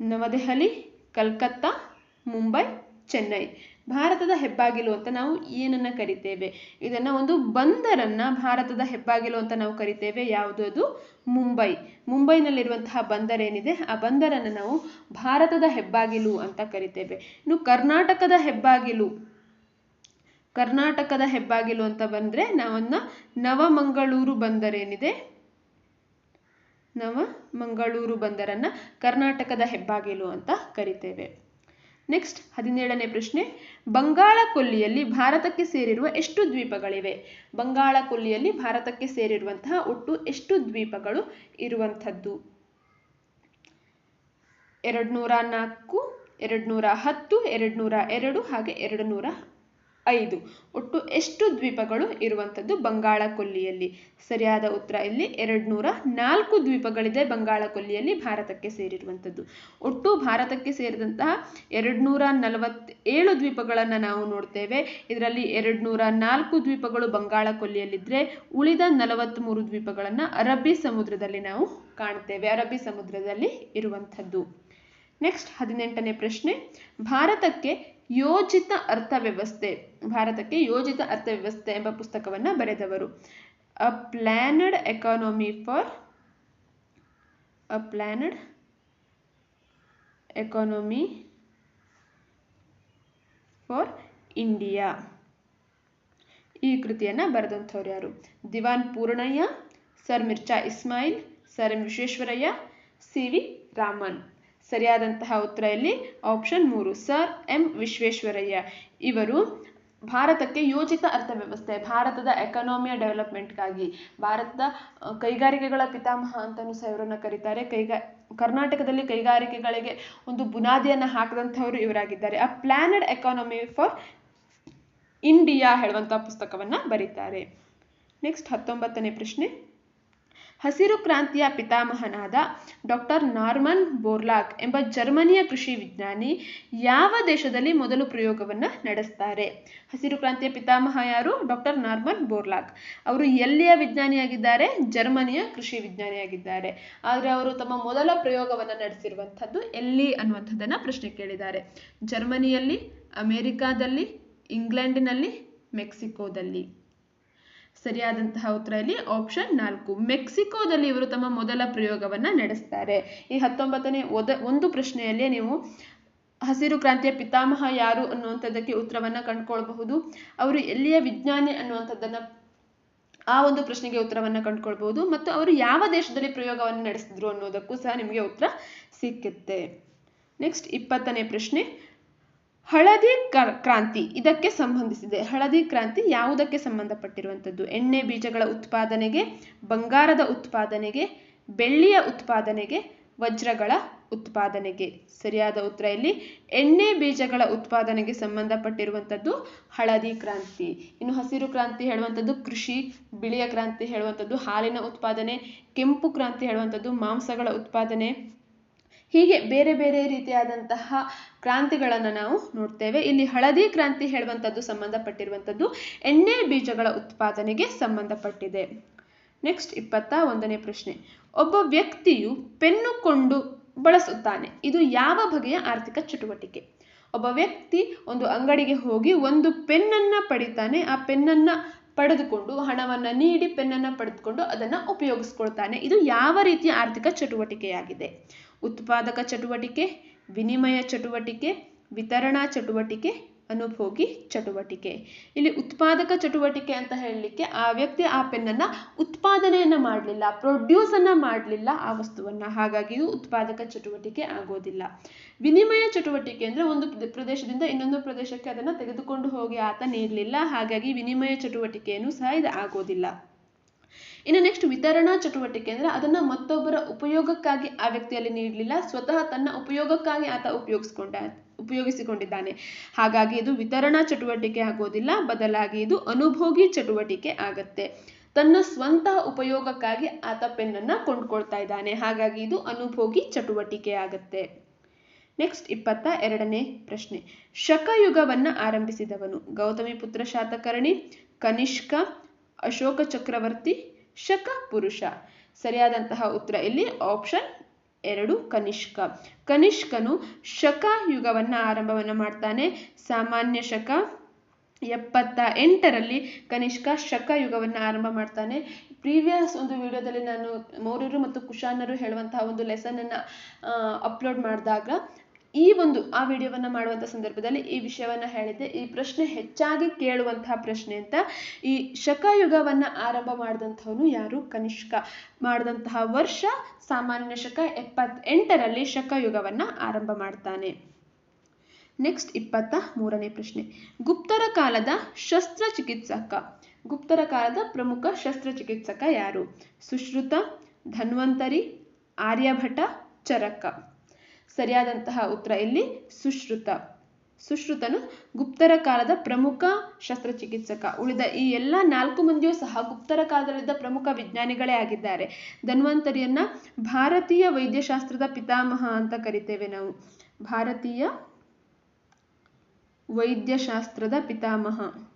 ನವದೆಹಲಿ, ಕಲ್ಕತ್ತಾ, ಮುಂಬೈ, ಚೆನ್ನೈ. ಭಾರತದ ಹೆಬ್ಬಾಗಿಲು ಅಂತ ನಾವು ಏನನ್ನ ಕರಿತೇವೆ? ಇದನ್ನ ಒಂದು ಬಂದರನ್ನ ಭಾರತದ ಹೆಬ್ಬಾಗಿಲು ಅಂತ ನಾವು ಕರಿತೇವೆ. ಯಾವುದು ಅದು? ಮುಂಬೈ. ಮುಂಬೈನಲ್ಲಿರುವಂತಹ ಬಂದರ್ ಏನಿದೆ? ಆ ಬಂದರನ್ನು ನಾವು ಭಾರತದ ಹೆಬ್ಬಾಗಿಲು ಅಂತ ಕರಿತೇವೆ. ಇನ್ನು ಕರ್ನಾಟಕದ ಹೆಬ್ಬಾಗಿಲು ಕರ್ನಾಟಕದ ಹೆಬ್ಬಾಗಿಲು ಅಂತ ಬಂದ್ರೆ ನಾವನ್ನ ನವಮಂಗಳೂರು ಬಂದರೇನಿದೆ? ನವ ಮಂಗಳೂರು ಬಂದರನ್ನ ಕರ್ನಾಟಕದ ಹೆಬ್ಬಾಗಿಲು ಅಂತ ಕರಿತೇವೆ. ನೆಕ್ಸ್ಟ್ ಹದಿನೇಳನೇ ಪ್ರಶ್ನೆ. ಬಂಗಾಳ ಕೊಲ್ಲಿಯಲ್ಲಿ ಭಾರತಕ್ಕೆ ಸೇರಿರುವ ಎಷ್ಟು ದ್ವೀಪಗಳಿವೆ? ಬಂಗಾಳ ಕೊಲ್ಲಿಯಲ್ಲಿ ಭಾರತಕ್ಕೆ ಸೇರಿರುವಂತಹ ಒಟ್ಟು ಎಷ್ಟು ದ್ವೀಪಗಳು ಇರುವಂಥದ್ದು? ಎರಡು ನೂರ ನಾಲ್ಕು ಎರಡು ನೂರ ಹತ್ತು ಎರಡು ನೂರ ಎರಡು ಹಾಗೆ ಎರಡು ನೂರ ಐದು. ಒಟ್ಟು ಎಷ್ಟು ದ್ವೀಪಗಳು ಇರುವಂಥದ್ದು ಬಂಗಾಳ ಕೊಲ್ಲಿಯಲ್ಲಿ ಸರಿಯಾದ ಉತ್ತರ ಇಲ್ಲಿ ಎರಡು ನೂರ ನಾಲ್ಕು ದ್ವೀಪಗಳಿದೆ ಬಂಗಾಳ ಕೊಲ್ಲಿಯಲ್ಲಿ ಭಾರತಕ್ಕೆ ಸೇರಿರುವಂಥದ್ದು. ಒಟ್ಟು ಭಾರತಕ್ಕೆ ಸೇರಿದಂತಹ ಎರಡು ನೂರ ನಲವತ್ತೇಳು ದ್ವೀಪಗಳನ್ನು ನಾವು ನೋಡ್ತೇವೆ. ಇದರಲ್ಲಿ ಎರಡು ನೂರ ನಾಲ್ಕು ದ್ವೀಪಗಳು ಬಂಗಾಳ ಕೊಲ್ಲಿಯಲ್ಲಿದ್ದರೆ ಉಳಿದ ನಲವತ್ತ್ಮೂರು ದ್ವೀಪಗಳನ್ನು ಅರಬ್ಬಿ ಸಮುದ್ರದಲ್ಲಿ ನಾವು ಕಾಣ್ತೇವೆ. ಅರಬ್ಬಿ ಸಮುದ್ರದಲ್ಲಿ ಇರುವಂಥದ್ದು. ನೆಕ್ಸ್ಟ್ ಹದಿನೆಂಟನೇ ಪ್ರಶ್ನೆ. ಭಾರತಕ್ಕೆ ಯೋಜಿತ ಅರ್ಥವ್ಯವಸ್ಥೆ, ಭಾರತಕ್ಕೆ ಯೋಜಿತ ಅರ್ಥವ್ಯವಸ್ಥೆ ಎಂಬ ಪುಸ್ತಕವನ್ನು ಬರೆದವರು. A planned economy for a planned economy for India ಈ ಕೃತಿಯನ್ನು ಬರೆದಂಥವ್ರು ಯಾರು? Diwan Purnaiah Sir Mirza Ismail, Sir M Visvesvaraya, C V Raman. ಸರಿಯಾದಂತಹ ಉತ್ತರ ಇಲ್ಲಿ ಆಪ್ಷನ್ ಮೂರು. ಸರ್ ಎಂ ವಿಶ್ವೇಶ್ವರಯ್ಯ ಇವರು ಭಾರತಕ್ಕೆ ಯೋಜಿತ ಅರ್ಥವ್ಯವಸ್ಥೆ, ಭಾರತದ ಎಕನಾಮಿಯ ಡೆವಲಪ್ಮೆಂಟ್ಗಾಗಿ ಭಾರತದ ಕೈಗಾರಿಕೆಗಳ ಪಿತಾಮಹ ಅಂತಲೂ ಸಹ ಇವರನ್ನು ಕರೀತಾರೆ. ಕೈಗಾ, ಕರ್ನಾಟಕದಲ್ಲಿ ಕೈಗಾರಿಕೆಗಳಿಗೆ ಒಂದು ಬುನಾದಿಯನ್ನು ಹಾಕಿದಂಥವರು ಇವರಾಗಿದ್ದಾರೆ. ಆ ಪ್ಲಾನಡ್ ಎಕಾನಮಿ ಫಾರ್ ಇಂಡಿಯಾ ಹೇಳುವಂಥ ಪುಸ್ತಕವನ್ನು ಬರೀತಾರೆ. ನೆಕ್ಸ್ಟ್ ಹತ್ತೊಂಬತ್ತನೇ ಪ್ರಶ್ನೆ. ಹಸಿರು ಕ್ರಾಂತಿಯ ಪಿತಾಮಹನಾದ ಡಾಕ್ಟರ್ ನಾರ್ಮನ್ ಬೋರ್ಲಾಕ್ ಎಂಬ ಜರ್ಮನಿಯ ಕೃಷಿ ವಿಜ್ಞಾನಿ ಯಾವ ದೇಶದಲ್ಲಿ ಮೊದಲು ಪ್ರಯೋಗವನ್ನು ನಡೆಸ್ತಾರೆ? ಹಸಿರು ಕ್ರಾಂತಿಯ ಪಿತಾಮಹ ಯಾರು? Doctor Norman Borlaug. ಅವರು ಎಲ್ಲಿಯ ವಿಜ್ಞಾನಿಯಾಗಿದ್ದಾರೆ? ಜರ್ಮನಿಯ ಕೃಷಿ ವಿಜ್ಞಾನಿಯಾಗಿದ್ದಾರೆ. ಆದರೆ ಅವರು ತಮ್ಮ ಮೊದಲ ಪ್ರಯೋಗವನ್ನು ನಡೆಸಿರುವಂಥದ್ದು ಎಲ್ಲಿ ಅನ್ನುವಂಥದ್ದನ್ನು ಪ್ರಶ್ನೆ ಕೇಳಿದ್ದಾರೆ. ಜರ್ಮನಿಯಲ್ಲಿ, ಅಮೆರಿಕಾದಲ್ಲಿ, ಇಂಗ್ಲೆಂಡಿನಲ್ಲಿ, ಮೆಕ್ಸಿಕೋದಲ್ಲಿ. ಸರಿಯಾದಂತಹ ಉತ್ತರ ಇಲ್ಲಿ ಆಪ್ಷನ್ ನಾಲ್ಕು. ಮೆಕ್ಸಿಕೋದಲ್ಲಿ ಇವರು ತಮ್ಮ ಮೊದಲ ಪ್ರಯೋಗವನ್ನ ನಡೆಸ್ತಾರೆ. ಈ ಹತ್ತೊಂಬತ್ತನೇ ಒದ, ಒಂದು ಪ್ರಶ್ನೆಯಲ್ಲಿ ನೀವು ಹಸಿರು ಕ್ರಾಂತಿಯ ಪಿತಾಮಹ ಯಾರು ಅನ್ನುವಂಥದ್ದಕ್ಕೆ ಉತ್ತರವನ್ನ ಕಂಡುಕೊಳ್ಬಹುದು. ಅವರು ಎಲ್ಲಿಯ ವಿಜ್ಞಾನಿ ಅನ್ನುವಂಥದ್ದನ್ನ ಆ ಒಂದು ಪ್ರಶ್ನೆಗೆ ಉತ್ತರವನ್ನ ಕಂಡುಕೊಳ್ಬಹುದು. ಮತ್ತು ಅವರು ಯಾವ ದೇಶದಲ್ಲಿ ಪ್ರಯೋಗವನ್ನು ನಡೆಸಿದ್ರು ಅನ್ನೋದಕ್ಕೂ ಸಹ ನಿಮಗೆ ಉತ್ತರ ಸಿಕ್ಕುತ್ತೆ. ನೆಕ್ಸ್ಟ್ ಇಪ್ಪತ್ತನೇ ಪ್ರಶ್ನೆ. ಹಳದಿ ಕ್ರಾಂತಿ ಇದಕ್ಕೆ ಸಂಬಂಧಿಸಿದೆ. ಹಳದಿ ಕ್ರಾಂತಿ ಯಾವುದಕ್ಕೆ ಸಂಬಂಧಪಟ್ಟಿರುವಂಥದ್ದು? ಎಣ್ಣೆ ಬೀಜಗಳ ಉತ್ಪಾದನೆಗೆ, ಬಂಗಾರದ ಉತ್ಪಾದನೆಗೆ, ಬೆಳ್ಳಿಯ ಉತ್ಪಾದನೆಗೆ, ವಜ್ರಗಳ ಉತ್ಪಾದನೆಗೆ. ಸರಿಯಾದ ಉತ್ತರ ಇಲ್ಲಿ ಎಣ್ಣೆ ಬೀಜಗಳ ಉತ್ಪಾದನೆಗೆ ಸಂಬಂಧಪಟ್ಟಿರುವಂಥದ್ದು ಹಳದಿ ಕ್ರಾಂತಿ. ಇನ್ನು ಹಸಿರು ಕ್ರಾಂತಿ ಹೇಳುವಂಥದ್ದು ಕೃಷಿ, ಬಿಳಿಯ ಕ್ರಾಂತಿ ಹೇಳುವಂಥದ್ದು ಹಾಲಿನ ಉತ್ಪಾದನೆ, ಕೆಂಪು ಕ್ರಾಂತಿ ಹೇಳುವಂಥದ್ದು ಮಾಂಸಗಳ ಉತ್ಪಾದನೆ. ಹೀಗೆ ಬೇರೆ ಬೇರೆ ರೀತಿಯಾದಂತಹ ಕ್ರಾಂತಿಗಳನ್ನು ನಾವು ನೋಡ್ತೇವೆ. ಇಲ್ಲಿ ಹಳದಿ ಕ್ರಾಂತಿ ಹೇಳುವಂಥದ್ದು ಸಂಬಂಧಪಟ್ಟಿರುವಂಥದ್ದು. ಎಣ್ಣೆ ಬೀಜಗಳ ಉತ್ಪಾದನೆಗೆ ಸಂಬಂಧಪಟ್ಟಿದೆ. ನೆಕ್ಸ್ಟ್ ಇಪ್ಪತ್ತ ಒಂದನೇ ಪ್ರಶ್ನೆ. ಒಬ್ಬ ವ್ಯಕ್ತಿಯು ಪೆನ್ನು ಕೊಂಡು ಬಳಸುತ್ತಾನೆ. ಇದು ಯಾವ ಬಗೆಯ ಆರ್ಥಿಕ ಚಟುವಟಿಕೆ? ಒಬ್ಬ ವ್ಯಕ್ತಿ ಒಂದು ಅಂಗಡಿಗೆ ಹೋಗಿ ಒಂದು ಪೆನ್ನನ್ನ ಪಡಿತಾನೆ. ಆ ಪೆನ್ನನ್ನ ಪಡೆದುಕೊಂಡು, ಹಣವನ್ನ ನೀಡಿ ಪೆನ್ನನ್ನ ಪಡೆದುಕೊಂಡು ಅದನ್ನ ಉಪಯೋಗಿಸ್ಕೊಳ್ತಾನೆ. ಇದು ಯಾವ ರೀತಿಯ ಆರ್ಥಿಕ ಚಟುವಟಿಕೆಯಾಗಿದೆ? ಉತ್ಪಾದಕ ಚಟುವಟಿಕೆ, ವಿನಿಮಯ ಚಟುವಟಿಕೆ, ವಿತರಣಾ ಚಟುವಟಿಕೆ, ಅನುಭೋಗಿ ಚಟುವಟಿಕೆ. ಇಲ್ಲಿ ಉತ್ಪಾದಕ ಚಟುವಟಿಕೆ ಅಂತ ಹೇಳಲಿಕ್ಕೆ ಆ ವ್ಯಕ್ತಿ ಆ ಪೆನ್ನನ್ನು ಉತ್ಪಾದನೆಯನ್ನ ಮಾಡಲಿಲ್ಲ ಪ್ರೊಡ್ಯೂಸ್ ಅನ್ನ ಮಾಡಲಿಲ್ಲ ಆ ವಸ್ತುವನ್ನ. ಹಾಗಾಗಿ ಉತ್ಪಾದಕ ಚಟುವಟಿಕೆ ಆಗೋದಿಲ್ಲ. ವಿನಿಮಯ ಚಟುವಟಿಕೆ ಅಂದ್ರೆ ಒಂದು ಪ್ರದೇಶದಿಂದ ಇನ್ನೊಂದು ಪ್ರದೇಶಕ್ಕೆ ಅದನ್ನ ತೆಗೆದುಕೊಂಡು ಹೋಗಿ ಆತ ನೀಡಲಿಲ್ಲ ಹಾಗಾಗಿ ವಿನಿಮಯ ಚಟುವಟಿಕೆಯನ್ನು ಸಹ ಇದು ಆಗೋದಿಲ್ಲ. ಇನ್ನು ನೆಕ್ಸ್ಟ್ ವಿತರಣಾ ಚಟುವಟಿಕೆ ಅಂದ್ರೆ ಅದನ್ನ ಮತ್ತೊಬ್ಬರ ಉಪಯೋಗಕ್ಕಾಗಿ ಆ ವ್ಯಕ್ತಿಯಲ್ಲಿ ನೀಡಲಿಲ್ಲ, ಸ್ವತಃ ತನ್ನ ಉಪಯೋಗಕ್ಕಾಗಿ ಆತ ಉಪಯೋಗಿಸಿಕೊಂಡ, ಉಪಯೋಗಿಸಿಕೊಂಡಿದ್ದಾನೆ. ಹಾಗಾಗಿ ಇದು ವಿತರಣಾ ಚಟುವಟಿಕೆ ಆಗೋದಿಲ್ಲ, ಬದಲಾಗಿ ಇದು ಅನುಭೋಗಿ ಚಟುವಟಿಕೆ ಆಗತ್ತೆ. ತನ್ನ ಸ್ವಂತ ಉಪಯೋಗಕ್ಕಾಗಿ ಆತ ಪೆನ್ನನ್ನು ಕೊಂಡ್ಕೊಳ್ತಾ ಇದ್ದಾನೆ, ಹಾಗಾಗಿ ಇದು ಅನುಭೋಗಿ ಚಟುವಟಿಕೆ ಆಗತ್ತೆ. ನೆಕ್ಸ್ಟ್ ಇಪ್ಪತ್ತ ಎರಡನೇ ಪ್ರಶ್ನೆ. ಶಕಯುಗವನ್ನ ಆರಂಭಿಸಿದವನು. ಗೌತಮಿ ಪುತ್ರ ಶಾತಕರ್ಣಿ, ಕನಿಷ್ಕ, ಅಶೋಕ ಚಕ್ರವರ್ತಿ ಶಕ ಪುರುಷ. ಸರಿಯಾದಂತಹ ಉತ್ತರ ಇಲ್ಲಿ ಆಪ್ಷನ್ ಎರಡು, ಕನಿಷ್ಕ. ಕನಿಷ್ಕನು ಶಕ ಯುಗವನ್ನ ಆರಂಭವನ್ನ ಮಾಡ್ತಾನೆ. ಸಾಮಾನ್ಯ ಶಕ ಎಪ್ಪತ್ತ ಎಂಟರಲ್ಲಿ ಕನಿಷ್ಕ ಶಕ ಯುಗವನ್ನ ಆರಂಭ ಮಾಡ್ತಾನೆ. ಪ್ರೀವಿಯಸ್ ಒಂದು ವಿಡಿಯೋದಲ್ಲಿ ನಾನು ಮೌರ್ಯರು ಮತ್ತು ಕುಶಾನರು ಹೇಳುವಂತಹ ಒಂದು ಲೆಸನ್ ಅನ್ನ ಅಪ್ಲೋಡ್ ಮಾಡಿದಾಗ ಈ ಒಂದು, ಆ ವಿಡಿಯೋವನ್ನ ಮಾಡುವಂಥ ಸಂದರ್ಭದಲ್ಲಿ ಈ ವಿಷಯವನ್ನ ಹೇಳಿದ್ದೆ. ಈ ಪ್ರಶ್ನೆ ಹೆಚ್ಚಾಗಿ ಕೇಳುವಂತಹ ಪ್ರಶ್ನೆ ಅಂತ, ಈ ಶಕಯುಗವನ್ನ ಆರಂಭ ಮಾಡಿದಂಥವನು ಯಾರು? ಕನಿಷ್ಕ. ಮಾಡಿದಂತಹ ವರ್ಷ ಸಾಮಾನ್ಯ ಶಕ ಎಪ್ಪತ್ತೆಂಟರಲ್ಲಿ ಶಕಯುಗವನ್ನ ಆರಂಭ ಮಾಡ್ತಾನೆ. ನೆಕ್ಸ್ಟ್ ಇಪ್ಪತ್ತ ಮೂರನೇ ಪ್ರಶ್ನೆ. ಗುಪ್ತರ ಕಾಲದ ಶಸ್ತ್ರಚಿಕಿತ್ಸಕ. ಗುಪ್ತರ ಕಾಲದ ಪ್ರಮುಖ ಶಸ್ತ್ರಚಿಕಿತ್ಸಕ ಯಾರು? ಸುಶ್ರುತ, ಧನ್ವಂತರಿ, ಆರ್ಯಭಟ, ಚರಕ. ಸರಿಯಾದಂತಹ ಉತ್ತರ ಇಲ್ಲಿ ಸುಶ್ರುತ. ಸುಶ್ರುತನು ಗುಪ್ತರ ಕಾಲದ ಪ್ರಮುಖ ಶಸ್ತ್ರಚಿಕಿತ್ಸಕ. ಉಳಿದ ಈ ಎಲ್ಲ ನಾಲ್ಕು ಮಂದಿಯೂ ಸಹ ಗುಪ್ತರ ಕಾಲದಲ್ಲಿದ್ದ ಪ್ರಮುಖ ವಿಜ್ಞಾನಿಗಳೇ ಆಗಿದ್ದಾರೆ. ಧನ್ವಂತರಿಯನ್ನ ಭಾರತೀಯ ವೈದ್ಯಶಾಸ್ತ್ರದ ಪಿತಾಮಹ ಅಂತ ಕರಿತೇವೆ ನಾವು. ಭಾರತೀಯ ವೈದ್ಯಶಾಸ್ತ್ರದ ಪಿತಾಮಹ.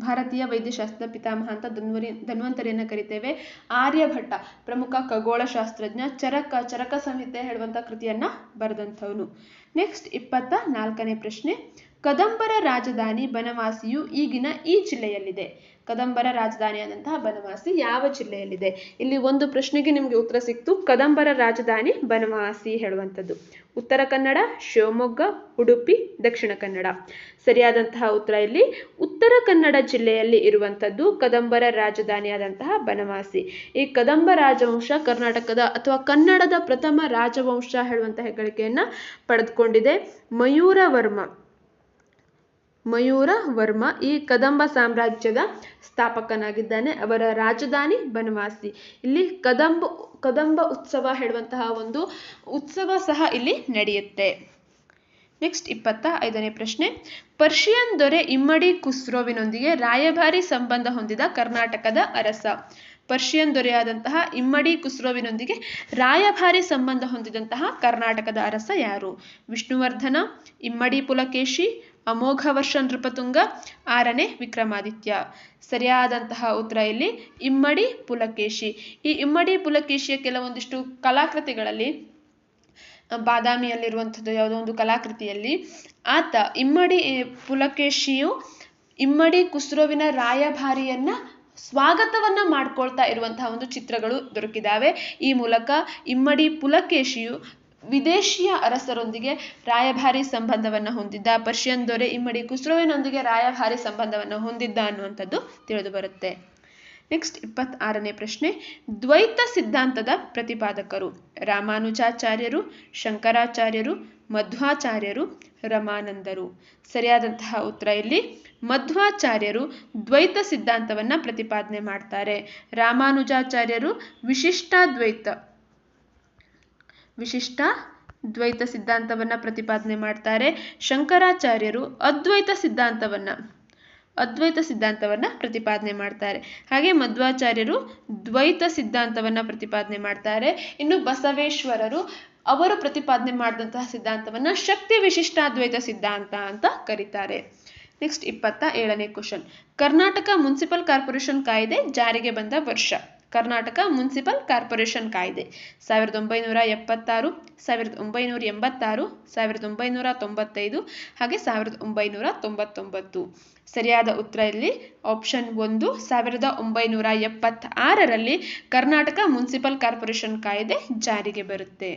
ಭಾರತೀಯ ವೈದ್ಯಶಾಸ್ತ್ರದ ಪಿತಾಮಹ ಅಂತ ಧನ್ವರಿ, ಧನ್ವಂತರಿಯನ್ನ ಕರಿತೇವೆ. ಆರ್ಯಭಟ್ಟ, ಪ್ರಮುಖ ಖಗೋಳಶಾಸ್ತ್ರಜ್ಞ, ಚರಕ ಚರಕ ಸಂಹಿತೆ ಹೇಳುವಂಥ ಕೃತಿಯನ್ನ ಬರೆದಂಥವನು. ನೆಕ್ಸ್ಟ್ ಇಪ್ಪತ್ತ ನಾಲ್ಕನೇ ಪ್ರಶ್ನೆ. ಕದಂಬರ ರಾಜಧಾನಿ ಬನವಾಸಿಯು ಈಗಿನ ಈ ಜಿಲ್ಲೆಯಲ್ಲಿದೆ. ಕದಂಬರ ರಾಜಧಾನಿಯಾದಂತಹ ಬನವಾಸಿ ಯಾವ ಜಿಲ್ಲೆಯಲ್ಲಿದೆ? ಇಲ್ಲಿ ಒಂದು ಪ್ರಶ್ನೆಗೆ ನಿಮಗೆ ಉತ್ತರ ಸಿಕ್ತು. ಕದಂಬರ ರಾಜಧಾನಿ ಬನವಾಸಿ ಹೇಳುವಂಥದ್ದು. ಉತ್ತರ ಕನ್ನಡ, ಶಿವಮೊಗ್ಗ, ಉಡುಪಿ, ದಕ್ಷಿಣ ಕನ್ನಡ. ಸರಿಯಾದಂತಹ ಉತ್ತರ ಇಲ್ಲಿ. ಉತ್ತರ ಕನ್ನಡ ಜಿಲ್ಲೆಯಲ್ಲಿ ಇರುವಂಥದ್ದು ಕದಂಬರ ರಾಜಧಾನಿಯಾದಂತಹ ಬನವಾಸಿ. ಈ ಕದಂಬ ರಾಜವಂಶ ಕರ್ನಾಟಕದ ಅಥವಾ ಕನ್ನಡದ ಪ್ರಥಮ ರಾಜವಂಶ ಹೇಳುವಂತಹ ಹೆಗ್ಗಳಿಕೆಯನ್ನು ಪಡೆದುಕೊಂಡಿದೆ. ಮಯೂರವರ್ಮ ಮಯೂರ ವರ್ಮ ಈ ಕದಂಬ ಸಾಮ್ರಾಜ್ಯದ ಸ್ಥಾಪಕನಾಗಿದ್ದಾನೆ. ಅವರ ರಾಜಧಾನಿ ಬನವಾಸಿ. ಇಲ್ಲಿ ಕದಂಬ ಕದಂಬ ಉತ್ಸವ ಹೇಳುವಂತಹ ಒಂದು ಉತ್ಸವ ಸಹ ಇಲ್ಲಿ ನಡೆಯುತ್ತೆ. ನೆಕ್ಸ್ಟ್ ಇಪ್ಪತ್ತ ಐದನೇ ಪ್ರಶ್ನೆ. ಪರ್ಷಿಯನ್ ದೊರೆ ಇಮ್ಮಡಿ ಕುಸ್ರೋವಿನೊಂದಿಗೆ ರಾಯಭಾರಿ ಸಂಬಂಧ ಹೊಂದಿದ ಕರ್ನಾಟಕದ ಅರಸ. ಪರ್ಷಿಯನ್ ದೊರೆಯಾದಂತಹ ಇಮ್ಮಡಿ ಕುಸ್ರೋವಿನೊಂದಿಗೆ ರಾಯಭಾರಿ ಸಂಬಂಧ ಹೊಂದಿದಂತಹ ಕರ್ನಾಟಕದ ಅರಸ ಯಾರು? ವಿಷ್ಣುವರ್ಧನ, ಇಮ್ಮಡಿ ಪುಲಕೇಶಿ ಅಮೋಘ ವರ್ಷ ನೃಪತುಂಗ ಆರನೇ ವಿಕ್ರಮಾದಿತ್ಯ. ಸರಿಯಾದಂತಹ ಉತ್ತರ ಇಲ್ಲಿ, ಇಮ್ಮಡಿ ಪುಲಕೇಶಿ. ಈ ಇಮ್ಮಡಿ ಪುಲಕೇಶಿಯ ಕೆಲವೊಂದಿಷ್ಟು ಕಲಾಕೃತಿಗಳಲ್ಲಿ ಬಾದಾಮಿಯಲ್ಲಿರುವಂಥದ್ದು ಯಾವುದೋ ಒಂದು ಕಲಾಕೃತಿಯಲ್ಲಿ, ಆತ ಇಮ್ಮಡಿ ಪುಲಕೇಶಿಯು ಇಮ್ಮಡಿ ಕುಸ್ರೋವಿನ ರಾಯಭಾರಿಯನ್ನ ಸ್ವಾಗತವನ್ನ ಮಾಡ್ಕೊಳ್ತಾ ಇರುವಂತಹ ಒಂದು ಚಿತ್ರಗಳು ದೊರಕಿದಾವೆ. ಈ ಮೂಲಕ ಇಮ್ಮಡಿ ಪುಲಕೇಶಿಯು ವಿದೇಶಿಯ ಅರಸರೊಂದಿಗೆ ರಾಯಭಾರಿ ಸಂಬಂಧವನ್ನು ಹೊಂದಿದ್ದ ಪರ್ಷಿಯನ್ ದೊರೆ ಇಮ್ಮಡಿ ಕುಸ್ರೋವಿನೊಂದಿಗೆ ರಾಯಭಾರಿ ಸಂಬಂಧವನ್ನು ಹೊಂದಿದ್ದ ಅನ್ನುವಂಥದ್ದು ತಿಳಿದು ಬರುತ್ತೆ. ನೆಕ್ಸ್ಟ್ ಇಪ್ಪತ್ತಾರನೇ ಪ್ರಶ್ನೆ. ದ್ವೈತ ಸಿದ್ಧಾಂತದ ಪ್ರತಿಪಾದಕರು ರಾಮಾನುಜಾಚಾರ್ಯರು, ಶಂಕರಾಚಾರ್ಯರು, ಮಧ್ವಾಚಾರ್ಯರು, ರಮಾನಂದರು. ಸರಿಯಾದಂತಹ ಉತ್ತರ ಇಲ್ಲಿ. ಮಧ್ವಾಚಾರ್ಯರು ದ್ವೈತ ಸಿದ್ಧಾಂತವನ್ನ ಪ್ರತಿಪಾದನೆ ಮಾಡ್ತಾರೆ. ರಾಮಾನುಜಾಚಾರ್ಯರು ವಿಶಿಷ್ಟಾದ್ವೈತ ವಿಶಿಷ್ಟ ದ್ವೈತ ಸಿದ್ಧಾಂತವನ್ನ ಪ್ರತಿಪಾದನೆ ಮಾಡ್ತಾರೆ ಶಂಕರಾಚಾರ್ಯರು ಅದ್ವೈತ ಸಿದ್ಧಾಂತವನ್ನ. ಅದ್ವೈತ ಸಿದ್ಧಾಂತವನ್ನ ಪ್ರತಿಪಾದನೆ ಮಾಡ್ತಾರೆ. ಹಾಗೆ ಮಧ್ವಾಚಾರ್ಯರು ದ್ವೈತ ಸಿದ್ಧಾಂತವನ್ನ ಪ್ರತಿಪಾದನೆ ಮಾಡ್ತಾರೆ. ಇನ್ನು ಬಸವೇಶ್ವರರು ಅವರು ಪ್ರತಿಪಾದನೆ ಮಾಡಿದಂತಹ ಸಿದ್ಧಾಂತವನ್ನ ಶಕ್ತಿ ವಿಶಿಷ್ಟ ಅದ್ವೈತ ಸಿದ್ಧಾಂತ ಅಂತ ಕರೀತಾರೆ. ನೆಕ್ಸ್ಟ್ ಇಪ್ಪತ್ತ ಏಳನೇ ಕ್ವಶನ್ ಕರ್ನಾಟಕ ಮುನ್ಸಿಪಲ್ ಕಾರ್ಪೊರೇಷನ್ ಕಾಯ್ದೆ ಜಾರಿಗೆ ಬಂದ ವರ್ಷ. ಕರ್ನಾಟಕ ಮುನ್ಸಿಪಲ್ ಕಾರ್ಪೊರೇಷನ್ ಕಾಯ್ದೆ. ಸಾವಿರದ ಒಂಬೈನೂರ ಎಪ್ಪತ್ತಾರು, ಸಾವಿರದ ಒಂಬೈನೂರ ಎಂಬತ್ತಾರು, ಸಾವಿರದ ಒಂಬೈನೂರ ತೊಂಬತ್ತೈದು ಹಾಗೆ ಸಾವಿರದ ಒಂಬೈನೂರ ತೊಂಬತ್ತೊಂಬತ್ತು. ಸರಿಯಾದ ಉತ್ತರ ಇಲ್ಲಿ ಆಪ್ಷನ್ ಒಂದು, ಸಾವಿರದ ಒಂಬೈನೂರ ಎಪ್ಪತ್ತಾರರಲ್ಲಿ ಕರ್ನಾಟಕ ಮುನ್ಸಿಪಲ್ ಕಾರ್ಪೊರೇಷನ್ ಕಾಯ್ದೆ ಜಾರಿಗೆ ಬರುತ್ತೆ.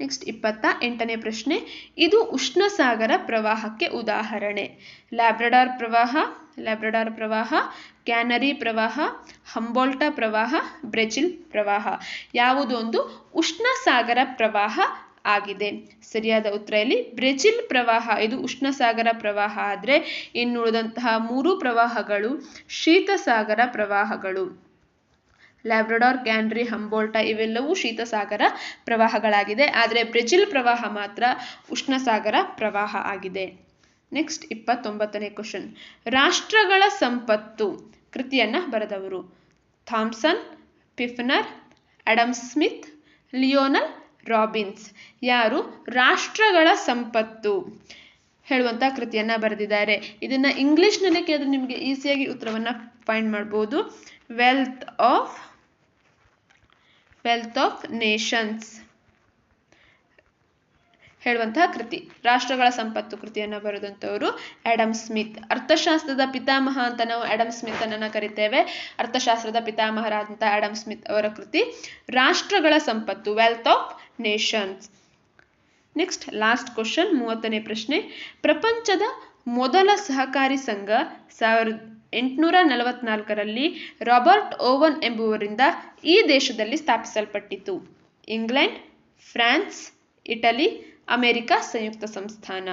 ನೆಕ್ಸ್ಟ್ ಇಪ್ಪತ್ತ ಎಂಟನೇ ಪ್ರಶ್ನೆ, ಇದು ಉಷ್ಣಸಾಗರ ಪ್ರವಾಹಕ್ಕೆ ಉದಾಹರಣೆ. ಲ್ಯಾಬ್ರಡಾರ್ ಪ್ರವಾಹ ಲ್ಯಾಬ್ರಡಾರ್ ಪ್ರವಾಹ, ಕ್ಯಾನರಿ ಪ್ರವಾಹ, ಹಂಬೋಲ್ಟಾ ಪ್ರವಾಹ, ಬ್ರೆಜಿಲ್ ಪ್ರವಾಹ. ಯಾವುದು ಒಂದು ಉಷ್ಣಸಾಗರ ಪ್ರವಾಹ ಆಗಿದೆ. ಸರಿಯಾದ ಉತ್ತರ ಇಲ್ಲಿ ಬ್ರೆಜಿಲ್ ಪ್ರವಾಹ. ಇದು ಉಷ್ಣ ಸಾಗರ ಪ್ರವಾಹ. ಆದರೆ ಇನ್ನುಳಿದಂತಹ ಮೂರು ಪ್ರವಾಹಗಳು ಶೀತ ಸಾಗರ ಪ್ರವಾಹಗಳು. ಲ್ಯಾಬ್ರಡಾರ್, ಕ್ಯಾನ್ರಿ, ಹಂಬೋಲ್ಟಾ ಇವೆಲ್ಲವೂ ಶೀತಸಾಗರ ಪ್ರವಾಹಗಳಾಗಿದೆ. ಆದರೆ ಬ್ರೆಜಿಲ್ ಪ್ರವಾಹ ಮಾತ್ರ ಉಷ್ಣಸಾಗರ ಪ್ರವಾಹ ಆಗಿದೆ. ನೆಕ್ಸ್ಟ್ ಇಪ್ಪತ್ತೊಂಬತ್ತನೇ ಕ್ವಶನ್ ರಾಷ್ಟ್ರಗಳ ಸಂಪತ್ತು ಕೃತಿಯನ್ನ ಬರೆದವರು. Thomson, Pfiffner Adam Smith, Lionel Robbins. ಯಾರು? ರಾಷ್ಟ್ರಗಳ ಸಂಪತ್ತು ಹೇಳುವಂಥ ಕೃತಿಯನ್ನ ಬರೆದಿದ್ದಾರೆ. ಇದನ್ನ ಇಂಗ್ಲಿಷ್ನಲ್ಲಿ ಕೇಳಿದ್ರೆ ನಿಮಗೆ ಈಸಿಯಾಗಿ ಉತ್ತರವನ್ನ ಫೈಂಡ್ ಮಾಡ್ಬೋದು. Wealth of wealth of nations ಹೇಳುವಂತಹ ಕೃತಿ. ರಾಷ್ಟ್ರಗಳ ಸಂಪತ್ತು ಕೃತಿಯನ್ನು ಬರೆದಂಥವರು ಆ್ಯಡಮ್ ಸ್ಮಿತ್. ಅರ್ಥಶಾಸ್ತ್ರದ ಪಿತಾಮಹ ಅಂತ ನಾವು ಆ್ಯಡಮ್ ಸ್ಮಿತ್ ಅನ್ನ ಕರಿತೇವೆ. ಅರ್ಥಶಾಸ್ತ್ರದ ಪಿತಾಮಹರಾದಂಥ ಆ್ಯಡಮ್ ಸ್ಮಿತ್ ಅವರ ಕೃತಿ, ರಾಷ್ಟ್ರಗಳ ಸಂಪತ್ತು wealth of nations next last question ಮೂವತ್ತನೇ ಪ್ರಶ್ನೆ. ಪ್ರಪಂಚದ ಮೊದಲ ಸಹಕಾರಿ ಸಂಘ ಸಾವಿರದ ಎಂಟುನೂರ ನಲವತ್ನಾಲ್ಕರಲ್ಲಿ ರಾಬರ್ಟ್ ಓವನ್ ಎಂಬುವರಿಂದ ಈ ದೇಶದಲ್ಲಿ ಸ್ಥಾಪಿಸಲ್ಪಟ್ಟಿತು. ಇಂಗ್ಲೆಂಡ್, ಫ್ರಾನ್ಸ್, ಇಟಲಿ ಅಮೆರಿಕ ಸಂಯುಕ್ತ ಸಂಸ್ಥಾನ.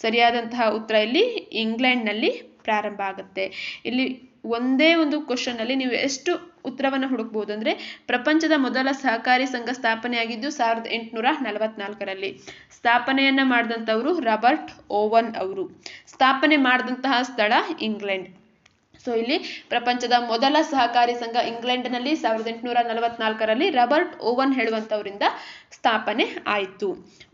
ಸರಿಯಾದಂತಹ ಉತ್ತರ ಇಲ್ಲಿ ಇಂಗ್ಲೆಂಡ್ನಲ್ಲಿ ಪ್ರಾರಂಭ ಆಗುತ್ತೆ. ಇಲ್ಲಿ ಒಂದೇ ಒಂದು ಕ್ವಶನ್ ಅಲ್ಲಿ ನೀವು ಎಷ್ಟು ಉತ್ತರವನ್ನು ಹುಡುಕ್ಬೋದು ಅಂದ್ರೆ ಪ್ರಪಂಚದ ಮೊದಲ ಸಹಕಾರಿ ಸಂಘ ಸ್ಥಾಪನೆಯಾಗಿದ್ದು ಸಾವಿರದ ಎಂಟುನೂರ ನಲವತ್ನಾಲ್ಕರಲ್ಲಿ. ಸ್ಥಾಪನೆಯನ್ನ ಮಾಡಿದಂಥವರು ರಾಬರ್ಟ್ ಓವನ್ ಅವರು. ಸ್ಥಾಪನೆ ಮಾಡಿದಂತಹ ಸ್ಥಳ ಇಂಗ್ಲೆಂಡ್. ಸೊ ಇಲ್ಲಿ ಪ್ರಪಂಚದ ಮೊದಲ ಸಹಕಾರಿ ಸಂಘ ಇಂಗ್ಲೆಂಡ್ನಲ್ಲಿ ಸಾವಿರದ ಎಂಟುನೂರ ನಲವತ್ನಾಲ್ಕರಲ್ಲಿ ರಾಬರ್ಟ್ ಓವನ್ ಹೇಳುವಂಥವರಿಂದ ಸ್ಥಾಪನೆ ಆಯಿತು.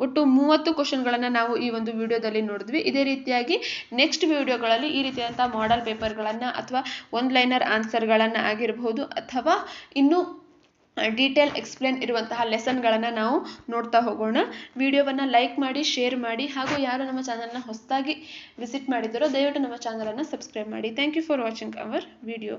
ಒಟ್ಟು ಮೂವತ್ತು ಕ್ವಶನ್ಗಳನ್ನು ನಾವು ಈ ಒಂದು ವಿಡಿಯೋದಲ್ಲಿ ನೋಡಿದ್ವಿ. ಇದೇ ರೀತಿಯಾಗಿ ನೆಕ್ಸ್ಟ್ ವಿಡಿಯೋಗಳಲ್ಲಿ ಈ ರೀತಿಯಾದಂಥ ಮಾಡೆಲ್ ಪೇಪರ್ಗಳನ್ನು ಅಥವಾ ಒನ್ ಲೈನರ್ ಆನ್ಸರ್ಗಳನ್ನು ಆಗಿರಬಹುದು ಅಥವಾ ಇನ್ನೂ ಡೀಟೇಲ್ ಎಕ್ಸ್ಪ್ಲೇನ್ ಇರುವಂತಹ ಲೆಸನ್ಗಳನ್ನು ನಾವು ನೋಡ್ತಾ ಹೋಗೋಣ. ವಿಡಿಯೋವನ್ನು ಲೈಕ್ ಮಾಡಿ ಶೇರ್ ಮಾಡಿ, ಹಾಗೂ ಯಾರು ನಮ್ಮ ಚಾನಲ್ನ ಹೊಸದಾಗಿ ವಿಸಿಟ್ ಮಾಡಿದ್ದಾರೋ ದಯವಿಟ್ಟು ನಮ್ಮ ಚಾನಲನ್ನು ಸಬ್ಸ್ಕ್ರೈಬ್ ಮಾಡಿ. Thank you for watching our video